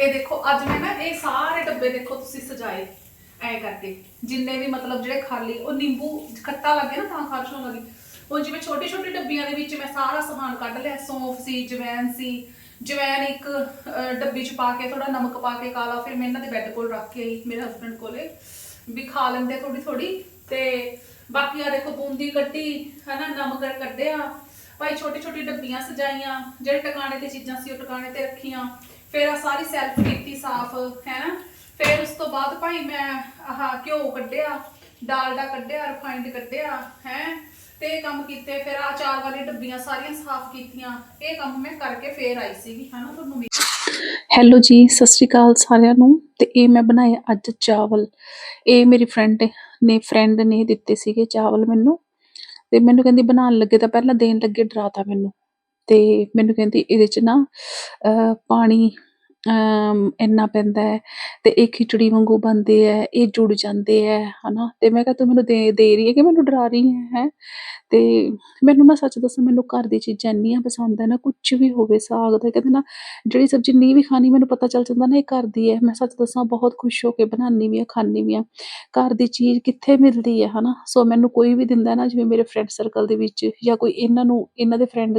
ਇਹ ਦੇਖੋ, ਅੱਜ ਮੈਂ ਨਾ ਇਹ ਸਾਰੇ ਡੱਬੇ ਦੇਖੋ ਤੁਸੀਂ ਸਜਾਏ, ਐ ਕਰਕੇ। ਜਿੰਨੇ ਵੀ ਮਤਲਬ ਜਿਹੜੇ ਖਾਲੀ, ਉਹ ਨਿੰਬੂ ਖੱਟਾ ਲੱਗੇ ਨਾ ਤਾਂ ਖਾਰਸ਼ ਹੋਣ ਲੱਗੀ ਉਹ ਜਿਵੇਂ ਛੋਟੀ ਛੋਟੀ ਡੱਬੀਆਂ ਦੇ ਵਿੱਚ ਮੈਂ ਸਾਰਾ ਸਮਾਨ ਕੱਢ ਲਿਆ, ਸੌਂਫ ਸੀ ਜਵੈਨ ਸੀ। ਜਵੈਨ ਇੱਕ ਡੱਬੀ ਚ ਪਾ ਕੇ ਥੋੜਾ ਨਮਕ ਪਾ ਕੇ ਕਾਲਾ, ਫਿਰ ਮੈਂ ਇਹਨਾਂ ਦੇ ਬੈੱਡ ਕੋਲ ਰੱਖ ਕੇ ਆਈ, ਮੇਰੇ ਹਸਬੰਡ ਕੋਲੇ। ਵੀ ਖਾ ਲੈਂਦੇ ਥੋੜੀ ਥੋੜੀ ਤੇ ਬਾਕੀ ਆ ਦੇਖੋ, ਬੂੰਦੀ ਕੱਢੀ ਹਨਾ, ਨਮਕ ਕੱਢਿਆ। ਭਾਈ ਛੋਟੀ ਛੋਟੀ ਡੱਬੀਆਂ ਸਜਾਈਆਂ, ਜਿਹੜੇ ਟਿਕਾਣੇ ਤੇ ਚੀਜ਼ਾਂ ਸੀ, ਉਹ ਟਿਕਾਣੇ ਤੇ ਰੱਖੀਆਂ। ਫਿਰ ਆ ਸਾਰੀ ਸੈਲਫ ਕੀਤੀ ਸਾਫ਼ ਹੈ ਨਾ ਫਿਰ ਉਸ ਤੋਂ ਬਾਅਦ ਭਾਈ ਮੈਂ ਆਹ ਘਿਓ ਕੱਢਿਆ ਡਾਲਡਾ ਕੱਢਿਆ ਰਿਫਾਈਨਡ ਕੱਢਿਆ, ਹੈ? ਤੇ ਕੰਮ ਕੀਤੇ, ਫਿਰ ਆ ਚਾਰ ਵਾਲੀ ਡੱਬੀਆਂ ਸਾਰੀਆਂ ਸਾਫ਼ ਕੀਤੀਆਂ। ਇਹ ਕੰਮ ਮੈਂ ਕਰਕੇ ਫੇਰ ਆਈ ਸੀਗੀ, ਹਨਾ? ਤੁਹਾਨੂੰ ਹੈਲੋ ਜੀ, ਸਤਿ ਸ਼੍ਰੀ ਅਕਾਲ ਸਾਰਿਆਂ ਨੂੰ। ਤੇ ਇਹ ਮੈਂ ਬਣਾਇਆ ਅੱਜ ਚਾਵਲ। ਇਹ ਮੇਰੀ ਫਰੈਂਡ ਨੇ ਫਰੈਂਡ ਨੇ ਦਿੱਤੇ ਸੀਗੇ ਚਾਵਲ ਮੈਨੂੰ। ਤੇ ਮੈਨੂੰ ਕਹਿੰਦੀ ਬਣਾਉਣ ਲੱਗੇ ਤਾਂ ਪਹਿਲਾਂ ਦੇਣ ਲੱਗੇ ਡਰਾਤਾ ਮੈਨੂੰ। ਤੇ ਮੈਨੂੰ ਕਹਿੰਦੀ ਇਹਦੇ ਚ ਨਾ ਪਾਣੀ ਅਮ, ਇੰਨਾ ਪੈਂਦਾ ਹੈ ਤੇ ਇਹ ਖਿਚੜੀ ਵਾਂਗੂ ਬਣਦੇ ਹੈ ਇਹ ਜੁੜ ਜਾਂਦੇ ਹੈ ਹੈ ਨਾ ਤੇ ਮੈਂ ਕਿਹਾ ਤੂੰ ਮੈਨੂੰ ਦੇ ਦੇ ਰਹੀ ਹੈ ਕਿ ਮੈਨੂੰ ਡਰਾ ਰਹੀ ਹੈ ਹੈਂ? ਤੇ ਮੈਨੂੰ ਨਾ ਸੱਚ ਦੱਸਾਂ ਮੈਨੂੰ ਘਰ ਦੀ ਚੀਜ਼ਾਂ ਇੰਨੀਆਂ ਪਸੰਦ ਹੈ ਨਾ ਕੁਛ ਵੀ ਹੋਵੇ ਸਾਗ ਦਾ ਕਹਿੰਦੇ ਨਾ ਜਿਹੜੀ ਸਬਜ਼ੀ ਨਹੀਂ ਵੀ ਖਾਣੀ ਮੈਨੂੰ ਪਤਾ ਚੱਲ ਜਾਂਦਾ ਨਾ ਇਹ ਘਰ ਦੀ ਹੈ। ਮੈਂ ਸੱਚ ਦੱਸਾਂ ਬਹੁਤ ਖੁਸ਼ ਹੋ ਕੇ ਬਣਾਉਂਦੀ ਵੀ ਹਾਂ ਖਾਂਦੀ ਵੀ ਹਾਂ। ਘਰ ਦੀ ਚੀਜ਼ ਕਿੱਥੇ ਮਿਲਦੀ ਹੈ ਹੈ ਨਾ ਸੋ ਮੈਨੂੰ ਕੋਈ ਵੀ ਦਿੰਦਾ ਨਾ ਜਿਵੇਂ ਮੇਰੇ ਫਰੈਂਡ ਸਰਕਲ ਦੇ ਵਿੱਚ ਜਾਂ ਕੋਈ ਇਹਨਾਂ ਨੂੰ ਇਹਨਾਂ ਦੇ ਫਰੈਂਡ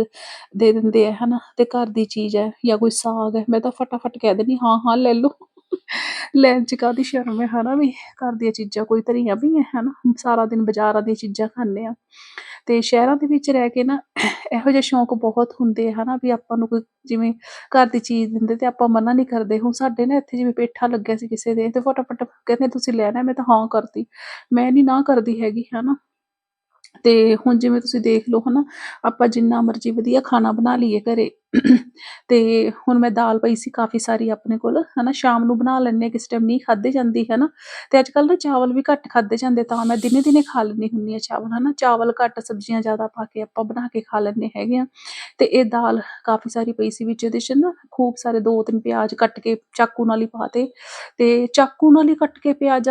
ਦੇ ਦਿੰਦੇ ਹੈ ਹੈ ਨਾ ਤੇ ਘਰ ਦੀ ਚੀਜ਼ ਹੈ ਜਾਂ ਕੋਈ ਸਾਗ ਹੈ ਮੈਂ ਤਾਂ ਫਟਾਫਟ ਕਹਿ ਦਿੰਦੀ, ਹਾਂ ਹਾਂ, ਲੈ ਲਓ। ਲੈਣ ਚ ਕਾਹਦੀ ਸ਼ਰਮ ਹੈ, ਹਨਾ ਵੀ ਘਰ ਦੀਆਂ ਚੀਜ਼ਾਂ ਕੋਈ ਧਰੀਆਂ ਵੀ ਹੈ, ਹਨਾ। ਸਾਰਾ ਦਿਨ ਬਾਜ਼ਾਰਾਂ ਦੀਆਂ ਚੀਜ਼ਾਂ ਖਾਂਦੇ ਆ ਤੇ ਸ਼ਹਿਰਾਂ ਦੇ ਵਿੱਚ ਰਹਿ ਕੇ ਨਾ ਇਹੋ ਜਿਹੇ ਸ਼ੌਂਕ ਬਹੁਤ ਹੁੰਦੇ ਆ, ਹਨਾ, ਵੀ ਆਪਾਂ ਨੂੰ ਕੋਈ ਜਿਵੇਂ ਘਰ ਦੀ ਚੀਜ਼ ਦਿੰਦੇ ਤੇ ਆਪਾਂ ਮਨਾ ਨਹੀਂ ਕਰਦੇ। ਹੁਣ ਸਾਡੇ ਨਾ ਇੱਥੇ ਜਿਵੇਂ ਪੇਠਾ ਲੱਗਿਆ ਸੀ ਕਿਸੇ ਦੇ, ਤੇ ਫਟਾਫਟ ਕਹਿੰਦੇ, ਤੁਸੀਂ ਲੈਣਾ ਮੈਂ ਤਾਂ ਹਾਂ ਕਰਦੀ ਮੈਂ ਨਹੀਂ ਨਾ ਕਰਦੀ ਹੈਗੀ, ਹਨਾ। ਤੇ ਹੁਣ ਜਿਵੇਂ ਤੁਸੀਂ ਦੇਖ ਲਓ ਹਨਾ, ਆਪਾਂ ਜਿੰਨਾ ਮਰਜ਼ੀ ਵਧੀਆ ਖਾਣਾ ਬਣਾ ਲਈਏ ਘਰੇ। ਤੇ ਹੁਣ ਮੈਂ ਦਾਲ ਪਈ ਸੀ ਕਾਫੀ ਸਾਰੀ ਆਪਣੇ ਕੋਲ, ਹਨਾ, ਸ਼ਾਮ ਨੂੰ ਬਣਾ ਲੈਂਦੇ ਹਾਂ, ਕਿਸੇ ਟਾਈਮ ਨਹੀਂ ਖਾਦੇ ਜਾਂਦੀ, ਹਨਾ। ਤੇ ਅੱਜ ਕੱਲ ਨਾ ਚਾਵਲ ਵੀ ਘੱਟ ਖਾਦੇ ਜਾਂਦੇ, ਤਾਂ ਮੈਂ ਦਿਨੇ ਦਿਨੇ ਖਾ ਲੈਂਦੀ ਹੁੰਦੀ ਆ ਚਾਵਲ, ਹਨਾ। ਚਾਵਲ ਘੱਟ ਸਬਜ਼ੀਆਂ ਜ਼ਿਆਦਾ ਪਾ ਕੇ ਆਪਾਂ ਬਣਾ ਕੇ ਖਾ ਲੈਂਦੇ ਹੈਗੇ ਆ ਤੇ ਇਹ ਦਾਲ ਕਾਫੀ ਸਾਰੀ ਪਈ ਸੀ ਵਿੱਚ, ਇਹਦੇ ਚ ਨਾ ਖੂਬ ਸਾਰੇ ਦੋ ਤਿੰਨ ਪਿਆਜ਼ ਕੱਟ ਕੇ ਚਾਕੂ ਨਾਲ ਹੀ ਪਾਤੇ ਤੇ ਚਾਕੂ ਨਾਲ ਹੀ ਕੱਟ ਕੇ ਪਿਆਜ਼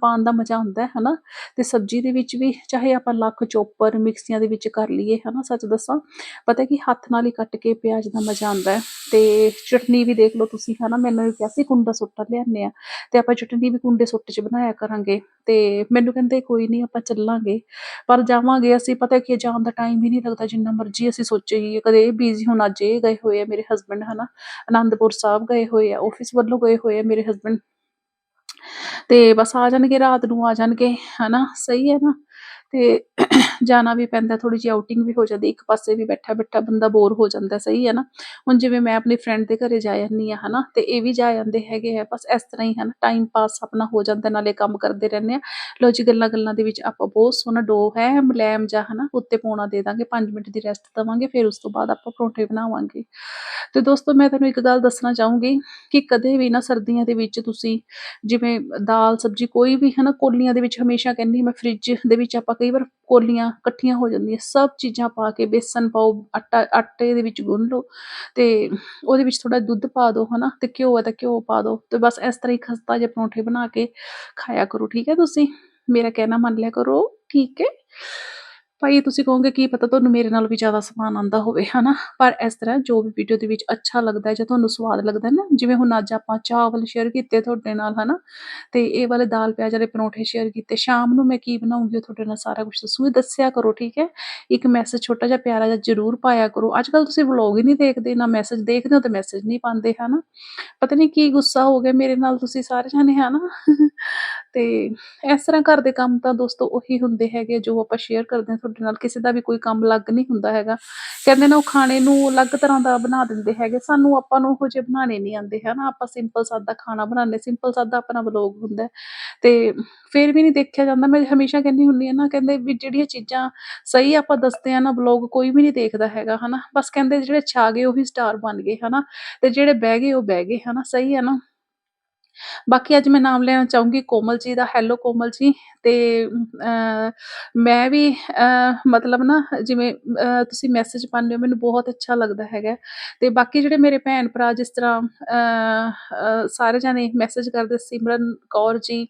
ਪਾਉਣ ਦਾ ਮਜ਼ਾ ਆਉਂਦਾ ਹੈ ਨਾ ਤੇ ਸਬਜ਼ੀ ਦੇ ਵਿੱਚ ਵੀ ਚਾਹੇ ਆਪਾਂ ਲੱਖ ਚੋਪਰ ਮਿਕਸੀਆਂ ਦੇ ਵਿੱਚ ਕਰ ਲਈਏ ਹੈ ਨਾ ਸੱਚ ਦੱਸਾਂ, ਪਤਾ ਕਿ ਹੱਥ ਨਾਲ ਹੀ ਕੱਟ ਕੇ ਪਿਆਜ਼ ਦਾ ਮਜ਼ਾ ਆਉਂਦਾ ਹੈ। ਤੇ ਚਟਨੀ ਵੀ ਦੇਖ ਲਓ ਤੁਸੀਂ ਹੈ ਨਾ ਮੈਨੂੰ ਕਿਹਾ ਸੀ ਕੁੰਡਾ ਸੁੱਟਾ ਲਿਆਉਂਦੇ ਆ ਤੇ ਆਪਾਂ ਚਟਨੀ ਵੀ ਕੁੰਡੇ ਸੁੱਟ ਚ ਬਣਾਇਆ ਕਰਾਂਗੇ। ਤੇ ਮੈਨੂੰ ਕਹਿੰਦੇ ਕੋਈ ਨਹੀਂ, ਆਪਾਂ ਚੱਲਾਂਗੇ। ਪਰ ਜਾਵਾਂਗੇ ਅਸੀਂ, ਪਤਾ ਕਿ ਜਾਣ ਦਾ ਟਾਈਮ ਹੀ ਨਹੀਂ ਲੱਗਦਾ, ਜਿੰਨਾ ਮਰਜ਼ੀ ਅਸੀਂ ਸੋਚੀਏ ਕਦੇ ਇਹ ਬਿਜ਼ੀ ਹੁਣ ਅੱਜ ਇਹ ਗਏ ਹੋਏ ਆ ਮੇਰੇ ਹਸਬੰਡ ਹਨਾ। ਆਨੰਦਪੁਰ ਸਾਹਿਬ ਗਏ ਹੋਏ ਆ ਆਫਿਸ ਵੱਲੋਂ ਗਏ ਹੋਏ ਆ ਮੇਰੇ ਹਸਬੰਡ ਤੇ ਬਸ ਆ ਜਾਣਗੇ ਰਾਤ ਨੂੰ ਆ ਜਾਣਗੇ ਹਨਾ? ਸਹੀ ਹੈ ਨਾ? ਤੇ ਜਾਣਾ ਵੀ ਪੈਂਦਾ ਥੋੜੀ ਜਿਹੀ ਆਊਟਿੰਗ ਵੀ ਹੋ ਜਾਂਦੀ, ਇੱਕ ਪਾਸੇ ਵੀ ਬੈਠਾ ਬੈਠਾ ਬੰਦਾ ਬੋਰ ਹੋ ਜਾਂਦਾ, ਸਹੀ ਹੈ ਨਾ? ਹੁਣ ਜਿਵੇਂ ਮੈਂ ਆਪਣੀ ਫਰੈਂਡ ਦੇ ਘਰੇ ਜਾ ਜਾਂਦੀ ਆ ਹਨਾ, ਤੇ ਇਹ ਵੀ ਜਾ ਜਾਂਦੇ ਹੈਗੇ ਆ, ਬਸ ਇਸ ਤਰ੍ਹਾਂ ਹੀ, ਹਨਾ ਟਾਈਮ ਪਾਸ ਆਪਣਾ ਹੋ ਜਾਂਦਾ, ਨਾਲੇ ਕੰਮ ਕਰਦੇ ਰਹਿੰਦੇ ਆ ਲੋ ਜੀ, ਗੱਲਾਂ ਗੱਲਾਂ ਦੇ ਵਿੱਚ ਆਪਾਂ ਬਹੁਤ ਸੋਹਣਾ ਡੋ ਹੈ, ਮਲੈਮ ਜਾ ਹਨਾ, ਉੱਤੇ ਪਾਉਣਾ ਦੇ ਦਾਂਗੇ 5 ਮਿੰਟ ਦੀ ਰੈਸਟ ਦਵਾਂਗੇ, ਫਿਰ ਉਸ ਤੋਂ ਬਾਅਦ ਆਪਾਂ ਪਰੌਂਠੇ ਬਣਾਵਾਂਗੇ। ਤੇ ਦੋਸਤੋ, ਮੈਂ ਤੁਹਾਨੂੰ ਇੱਕ ਗੱਲ ਦੱਸਣਾ ਚਾਹੂੰਗੀ ਕਿ ਕਦੇ ਵੀ ਨਾ ਸਰਦੀਆਂ ਦੇ ਵਿੱਚ ਤੁਸੀਂ ਜਿਵੇਂ ਦਾਲ, ਸਬਜੀ ਕੋਈ ਵੀ, ਹਨਾ, ਕੋਲੀਆਂ ਦੇ ਵਿੱਚ ਹਮੇਸ਼ਾ ਕਹਿੰਦੀ ਮੈਂ ਫ੍ਰਿਜ ਦੇ ਵਿੱਚ ਆਪਾਂ ਕਈ ਵਾਰ ਕੋਲੀਆਂ ਇਕੱਠੀਆਂ ਹੋ ਜਾਂਦੀਆਂ, ਸਭ ਚੀਜ਼ਾਂ ਪਾ ਕੇ ਬੇਸਨ ਪਾਓ, ਆਟਾ, ਆਟੇ ਦੇ ਵਿੱਚ ਗੁੰਨ ਲਓ ਅਤੇ ਉਹਦੇ ਵਿੱਚ ਥੋੜ੍ਹਾ ਦੁੱਧ ਪਾ ਦਿਓ ਨਾ ਅਤੇ ਘਿਓ ਹੈ ਤਾਂ ਘਿਓ ਪਾ ਦਿਓ ਅਤੇ ਬਸ ਇਸ ਤਰ੍ਹਾਂ ਹੀ ਖਸਤਾ ਜਿਹੇ ਪਰੌਂਠੇ ਬਣਾ ਕੇ ਖਾਇਆ ਕਰੋ, ਠੀਕ ਹੈ ਤੁਸੀਂ? ਮੇਰਾ ਕਹਿਣਾ ਮੰਨ ਲਿਆ ਕਰੋ, ਠੀਕ ਹੈ? ਭਾਈ, ਤੁਸੀਂ ਕਹੋਗੇ ਕੀ ਪਤਾ ਤੁਹਾਨੂੰ ਮੇਰੇ ਨਾਲ ਵੀ ਜ਼ਿਆਦਾ ਸਮਾਨ ਆਂਦਾ ਹੋਵੇ, ਹਨਾ? ਪਰ ਇਸ ਤਰ੍ਹਾਂ ਜੋ ਵੀ ਵੀਡੀਓ ਦੇ ਵਿੱਚ ਅੱਛਾ ਲੱਗਦਾ ਹੈ ਜਾਂ ਤੁਹਾਨੂੰ ਸਵਾਦ ਲੱਗਦਾ ਨਾ, ਜਿਵੇਂ ਹੁਣ ਅੱਜ ਆਪਾਂ ਚਾਵਲ ਸ਼ੇਅਰ ਕੀਤੇ ਤੁਹਾਡੇ ਨਾਲ, ਹਨਾ? ਤੇ ਇਹ ਵਾਲੇ ਦਾਲ ਪਿਆਜ਼ ਵਾਲੇ ਪਰੌਂਠੇ ਸ਼ੇਅਰ ਕੀਤੇ, ਸ਼ਾਮ ਨੂੰ ਮੈਂ ਕੀ ਬਣਾਉਂਗੀ ਤੁਹਾਡੇ ਨਾਲ ਸਾਰਾ ਕੁਝ ਦੱਸੂਗੀ। ਦੱਸਿਆ ਕਰੋ, ਠੀਕ ਹੈ? ਇੱਕ ਮੈਸੇਜ ਛੋਟਾ ਜਿਹਾ ਪਿਆਰਾ ਜਿਹਾ ਜ਼ਰੂਰ ਪਾਇਆ ਕਰੋ। ਅੱਜ ਕੱਲ ਤੁਸੀਂ ਵਲੌਗ ਹੀ ਨਹੀਂ ਦੇਖਦੇ, ਨਾ ਮੈਸੇਜ ਦੇਖਦੇ ਹੋ ਤੇ ਮੈਸੇਜ ਨਹੀਂ ਪਾਉਂਦੇ, ਹਨਾ? ਪਤਾ ਨਹੀਂ ਕੀ ਗੁੱਸਾ ਹੋ ਗਿਆ ਮੇਰੇ ਨਾਲ ਤੁਸੀਂ ਸਾਰੇ ਜਾਣੇ, ਹਨਾ? ਤੇ ਇਸ ਤਰ੍ਹਾਂ ਘਰ ਦੇ ਕੰਮ ਤਾਂ ਦੋਸਤੋ ਉਹੀ ਹੁੰਦੇ ਹੈਗੇ ਜੋ ਆਪਾਂ ਸ਼ੇਅਰ ਕਰਦੇ ਹਾਂ ਤੁਹਾਡੇ ਨਾਲ ਕਿਸੇ ਦਾ ਵੀ ਕੋਈ ਕੰਮ ਲੱਗ ਨਹੀਂ ਹੁੰਦਾ ਹੈਗਾ। ਕਹਿੰਦੇ ਨੇ ਉਹ ਖਾਣੇ ਨੂੰ ਅਲੱਗ ਤਰ੍ਹਾਂ ਦਾ ਬਣਾ ਦਿੰਦੇ ਹੈਗੇ। ਸਾਨੂੰ ਆਪਾਂ ਨੂੰ ਉਹ ਜਿਹੇ ਬਣਾਉਣੇ ਨਹੀਂ ਆਉਂਦੇ ਹਨਾ। ਆਪਾਂ ਸਿੰਪਲ ਸਾਦਾ ਖਾਣਾ ਬਣਾਉਂਦੇ। ਸਿੰਪਲ ਸਾਦਾ ਆਪਣਾ ਵਲੋਗ ਹੁੰਦਾ। ਤੇ ਫਿਰ ਵੀ ਨਹੀਂ ਦੇਖਿਆ ਜਾਂਦਾ। ਮੈਂ ਹਮੇਸ਼ਾ ਕਹਿੰਦੀ ਹੁੰਦੀ ਆ ਨਾ, ਕਹਿੰਦੇ ਵੀ ਜਿਹੜੀਆਂ ਚੀਜ਼ਾਂ ਸਹੀ ਆਪਾਂ ਦੱਸਦੇ ਆ ਨਾ ਵਲੋਗ ਕੋਈ ਵੀ ਨਹੀਂ ਦੇਖਦਾ ਹੈਗਾ ਹਨਾ। ਬਸ ਕਹਿੰਦੇ ਜਿਹੜੇ ਛਾ ਗਏ ਉਹੀ ਸਟਾਰ ਬਣ ਗਏ ਹਨਾ। ਤੇ ਜਿਹੜੇ ਬਹਿ ਗਏ ਉਹ ਬਹਿ ਗਏ ਹਨਾ। ਸਹੀ ਹੈ ਨਾ। ਬਾਕੀ ਅੱਜ ਮੈਂ ਨਾਮ ਲੈਣਾ ਚਾਹੂੰਗੀ ਕੋਮਲ ਜੀ ਦਾ। ਹੈਲੋ ਕੋਮਲ ਜੀ। ਤੇ ਅ, ਮੈਂ ਵੀ ਅ, ਮਤਲਬ ਨਾ ਜਿਵੇਂ ਅ, ਤੁਸੀਂ ਮੈਸੇਜ ਪਾਉਂਦੇ ਹੋ ਮੈਨੂੰ ਬਹੁਤ ਅੱਛਾ ਲੱਗਦਾ ਹੈਗਾ। ਤੇ ਬਾਕੀ ਜਿਹੜੇ ਮੇਰੇ ਭੈਣ ਭਰਾ ਜਿਸ ਤਰ੍ਹਾਂ ਅ, ਅ, ਸਾਰੇ ਜਾਣੇ ਮੈਸੇਜ ਕਰਦੇ ਸਿਮਰਨ ਕੌਰ ਜੀ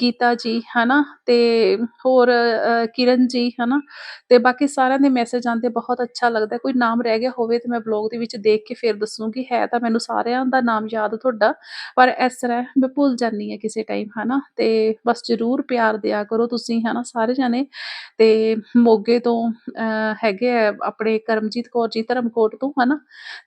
ਗੀਤਾ ਜੀ ਹਨਾ? ਤੇ ਹੋਰ ਅ, ਕਿਰਨ ਜੀ ਹਨਾ? ਤੇ ਬਾਕੀ ਸਾਰਿਆਂ ਦੇ ਮੈਸੇਜ ਆਉਂਦੇ ਬਹੁਤ ਅੱਛਾ ਲੱਗਦਾ। ਕੋਈ ਨਾਮ ਰਹਿ ਗਿਆ ਹੋਵੇ ਤੇ ਮੈਂ ਬਲੌਗ ਦੇ ਵਿੱਚ ਦੇਖ ਕੇ ਫਿਰ ਦੱਸੂਗੀ। ਹੈ ਤਾਂ ਮੈਨੂੰ ਸਾਰਿਆਂ ਦਾ ਨਾਮ ਯਾਦ ਤੁਹਾਡਾ ਪਰ ਇਸ ਤਰ੍ਹਾਂ ਮੈਂ ਭੁੱਲ ਜਾਂਦੀ ਹਾਂ ਕਿਸੇ ਟਾਈਮ ਹਨਾ? ਤੇ ਬਸ ਜ਼ਰੂਰ ਪਿਆਰ ਦਿਆ ਕਰੋ ਤੁਸੀਂ ਹਨਾ ਸਾਰੇ ਜਾਣੇ। ਤੇ ਮੋਗੇ ਤੋਂ ਅਹ, ਹੈਗੇ ਆ ਆਪਣੇ ਕਰਮਜੀਤ ਕੌਰ ਜੀ ਧਰਮਕੋਟ ਤੋਂ ਹਨਾ?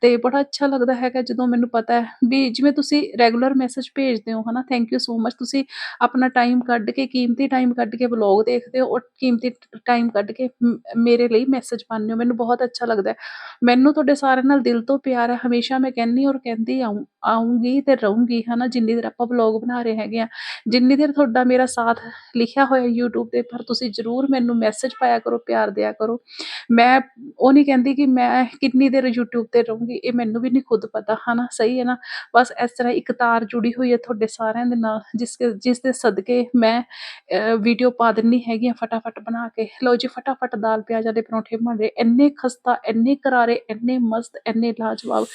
ਤੇ ਬੜਾ ਅੱਛਾ ਲੱਗਦਾ ਹੈਗਾ ਜਦੋਂ ਮੈਨੂੰ ਪਤਾ ਹੈ ਵੀ ਜਿਵੇਂ ਤੁਸੀਂ ਰੈਗੂਲਰ ਮੈਸੇਜ ਭੇਜਦੇ ਹੋ ਹਨਾ? ਥੈਂਕ ਯੂ ਸੋ ਮਚ ਤੁਸੀਂ ਆਪਣਾ ਟਾਈਮ ਕੱਢ ਕੇ ਕੀਮਤੀ ਟਾਈਮ ਕੱਢ ਕੇ ਬਲੌਗ ਦੇਖਦੇ ਹੋ ਔਰ ਕੀਮਤੀ ਟਾਈਮ ਕੱਢ ਕੇ ਮ- ਮੇਰੇ ਲਈ ਮੈਸੇਜ ਪਾਉਂਦੇ ਹੋ। ਮੈਨੂੰ ਬਹੁਤ ਅੱਛਾ ਲੱਗਦਾ ਹੈ। ਮੈਨੂੰ ਤੁਹਾਡੇ ਸਾਰਿਆਂ ਨਾਲ ਦਿਲ ਤੋਂ ਪਿਆਰ ਹੈ। ਹਮੇਸ਼ਾ ਮੈਂ ਕਹਿੰਦੀ ਔਰ ਕਹਿੰਦੀ ਆਊਂ। ਆਊਂਗੀ ਤੇ ਰਹੂੰਗੀ, ਹਨਾ? ਜਿੰਨੀ ਦੇਰ ਆਪਾਂ ਵਲੌਗ ਬਣਾ ਰਹੇ ਹੈਗੇ ਆ, ਜਿੰਨੀ ਦੇਰ ਤੁਹਾਡਾ ਮੇਰਾ ਸਾਥ ਲਿਖਿਆ ਹੋਇਆ YouTube ਤੇ, ਪਰ ਤੁਸੀਂ ਜਰੂਰ ਮੈਨੂੰ ਮੈਸੇਜ ਪਾਇਆ ਕਰੋ, ਪਿਆਰ ਦਿਆ ਕਰੋ। ਮੈਂ, ਉਹ ਨਹੀਂ ਕਹਿੰਦੀ ਕਿ ਮੈਂ ਕਿੰਨੀ ਦੇਰ YouTube ਤੇ ਰਹੂੰਗੀ, ਇਹ ਮੈਨੂੰ ਵੀ ਨਹੀਂ ਖੁਦ ਪਤਾ, ਹਨਾ? ਸਹੀ ਹੈ ਨਾ? ਬਸ ਇਸ ਤਰ੍ਹਾਂ ਇੱਕ ਤਾਰ ਜੁੜੀ ਹੋਈ ਹੈ ਤੁਹਾਡੇ ਸਾਰਿਆਂ ਦੇ ਨਾਲ, ਜਿਸ ਜਿਸ ਦੇ ਸਦਕੇ ਮੈਂ ਵੀਡੀਓ ਪਾ ਦਿੰਨੀ ਹੈਗੀ ਆ ਫਟਾਫਟ ਬਣਾ ਕੇ। ਲਓ ਜੀ, ਫਟਾਫਟ ਦਾਲ, ਪਿਆਜ਼ ਦੇ ਪਰੌਂਠੇ ਬਣ ਰਹੇ, ਇੰਨੇ ਖਸਤਾ, ਇੰਨੇ ਕਰਾਰੇ, ਇੰਨੇ ਮਸਤ, ਇੰਨੇ ਲਾਜਵਾਬ।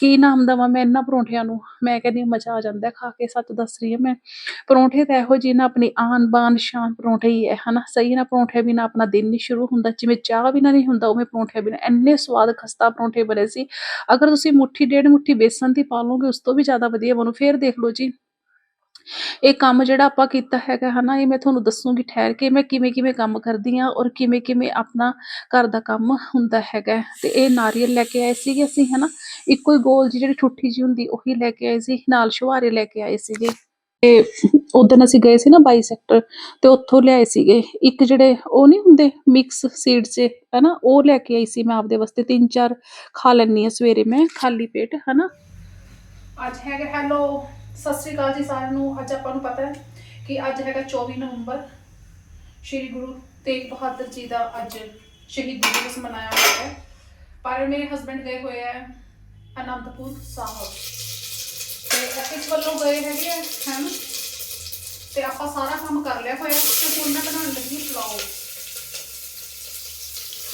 ਕੀ ਨਾਮ ਦਵਾਂ ਮੈਂ ਇਹਨਾਂ ਪਰੌਂਠਿਆਂ ਨੂੰ। ਮੈਂ ਕਹਿੰਦੀ ਹਾਂ, ਮਜ਼ਾ ਆ ਜਾਂਦਾ ਖਾ ਕੇ, ਸੱਚ ਦੱਸ ਰਹੀ ਹਾਂ ਮੈਂ। ਪਰੌਂਠੇ ਤਾਂ ਇਹੋ ਜਿਹੀ ਨਾ, ਆਪਣੀ ਆਨ ਬਾਨ ਸ਼ਾਨ ਪਰੌਂਠੇ ਹੀ ਹੈ, ਹਨਾ? ਸਹੀ ਨਾ, ਪਰੌਂਠੇ ਬਿਨਾ ਆਪਣਾ ਦਿਨ ਨਹੀਂ ਸ਼ੁਰੂ ਹੁੰਦਾ, ਜਿਵੇਂ ਚਾਹ ਬਿਨਾ ਨਹੀਂ ਹੁੰਦਾ, ਉਵੇਂ ਪਰੌਂਠੇ ਬਿਨਾ। ਇੰਨੇ ਸਵਾਦ ਖਸਤਾ ਪਰੌਂਠੇ ਬਣੇ ਸੀ। ਅਗਰ ਤੁਸੀਂ ਮੁੱਠੀ, ਡੇਢ ਮੁੱਠੀ ਬੇਸਨ ਦੀ ਪਾ ਲਓਗੇ, ਉਸ ਤੋਂ ਵੀ ਜ਼ਿਆਦਾ ਵਧੀਆ ਬਣੂ। ਫੇਰ ਦੇਖ ਲਓ ਜੀ ਇਹ ਕੰਮ ਜਿਹੜਾ ਆਪਾਂ ਕੀਤਾ ਹੈਗਾ ਹਨਾ, ਇਹ ਮੈਂ ਤੁਹਾਨੂੰ ਦੱਸੂਗੀ ਠਹਿਰ ਕੇ ਮੈਂ ਕਿਵੇਂ ਕਿਵੇਂ ਕੰਮ ਕਰਦੀ ਆ ਔਰ ਕਿਵੇਂ ਕਿਵੇਂ ਆਪਣਾ ਘਰ ਦਾ ਕੰਮ ਹੁੰਦਾ ਹੈਗਾ। ਤੇ ਇਹ ਨਾਰੀਅਲ ਲੈ ਕੇ ਆਏ ਸੀਗੇ ਅਸੀਂ ਹਨਾ, ਇੱਕੋ ਹੀ ਗੋਲ ਜਿਹੜੀ ਠੁੱਠੀ ਜੀ ਹੁੰਦੀ ਉਹੀ ਲੈ ਕੇ ਆਏ ਸੀ, ਨਾਲ ਛੁਹਾਰੇ ਲੈ ਕੇ ਆਏ ਸੀਗੇ। ਤੇ ਉਦੋਂ ਅਸੀਂ ਗਏ ਸੀ ਨਾ ਬਾਈ ਸੈਕਟਰ, ਤੇ ਉੱਥੋਂ ਲਿਆਏ ਸੀਗੇ। ਇੱਕ ਜਿਹੜੇ ਉਹ ਨਹੀਂ ਹੁੰਦੇ, ਮਿਕਸ ਸੀਡਸ ਜੇ ਹਨਾ, ਉਹ ਲੈ ਕੇ ਆਈ ਸੀ ਮੈਂ ਆਪਦੇ ਵਾਸਤੇ, ਤਿੰਨ ਚਾਰ ਖਾ ਲੈਣੀ ਆ ਸਵੇਰੇ ਮੈਂ ਖਾਲੀ ਪੇਟ, ਹਨਾ। ਅੱਜ ਹੈਗਾ, ਹੈਲੋ। ਸਤਿ ਸ੍ਰੀ ਅਕਾਲ ਜੀ ਸਾਰਿਆਂ ਨੂੰ। ਅੱਜ ਆਪਾਂ ਨੂੰ ਪਤਾ ਹੈ ਕਿ ਅੱਜ ਹੈਗਾ 24 ਨਵੰਬਰ। ਸ਼੍ਰੀ ਗੁਰੂ ਤੇਗ ਬਹਾਦਰ ਜੀ ਦਾ ਅੱਜ ਸ਼ਹੀਦੀ ਦਿਵਸ ਮਨਾਇਆ ਹੋਇਆ ਹੈ। ਪਰ ਮੇਰੇ ਹਸਬੰਡ ਗਏ ਹੋਏ ਆ ਅਨੰਦਪੁਰ ਸਾਹਿਬ। ਤੇ ਆਫਿਸ ਵੱਲੋਂ ਗਏ ਹੈਗੇ ਆ ਹਨ ਤੇ ਆਪਾਂ ਸਾਰਾ ਕੰਮ ਕਰ ਲਿਆ ਹੋਇਆ। ਤੇ ਹੁਣ ਮੈਂ ਬਣਾਉਣ ਲੱਗੀ ਹਾਂ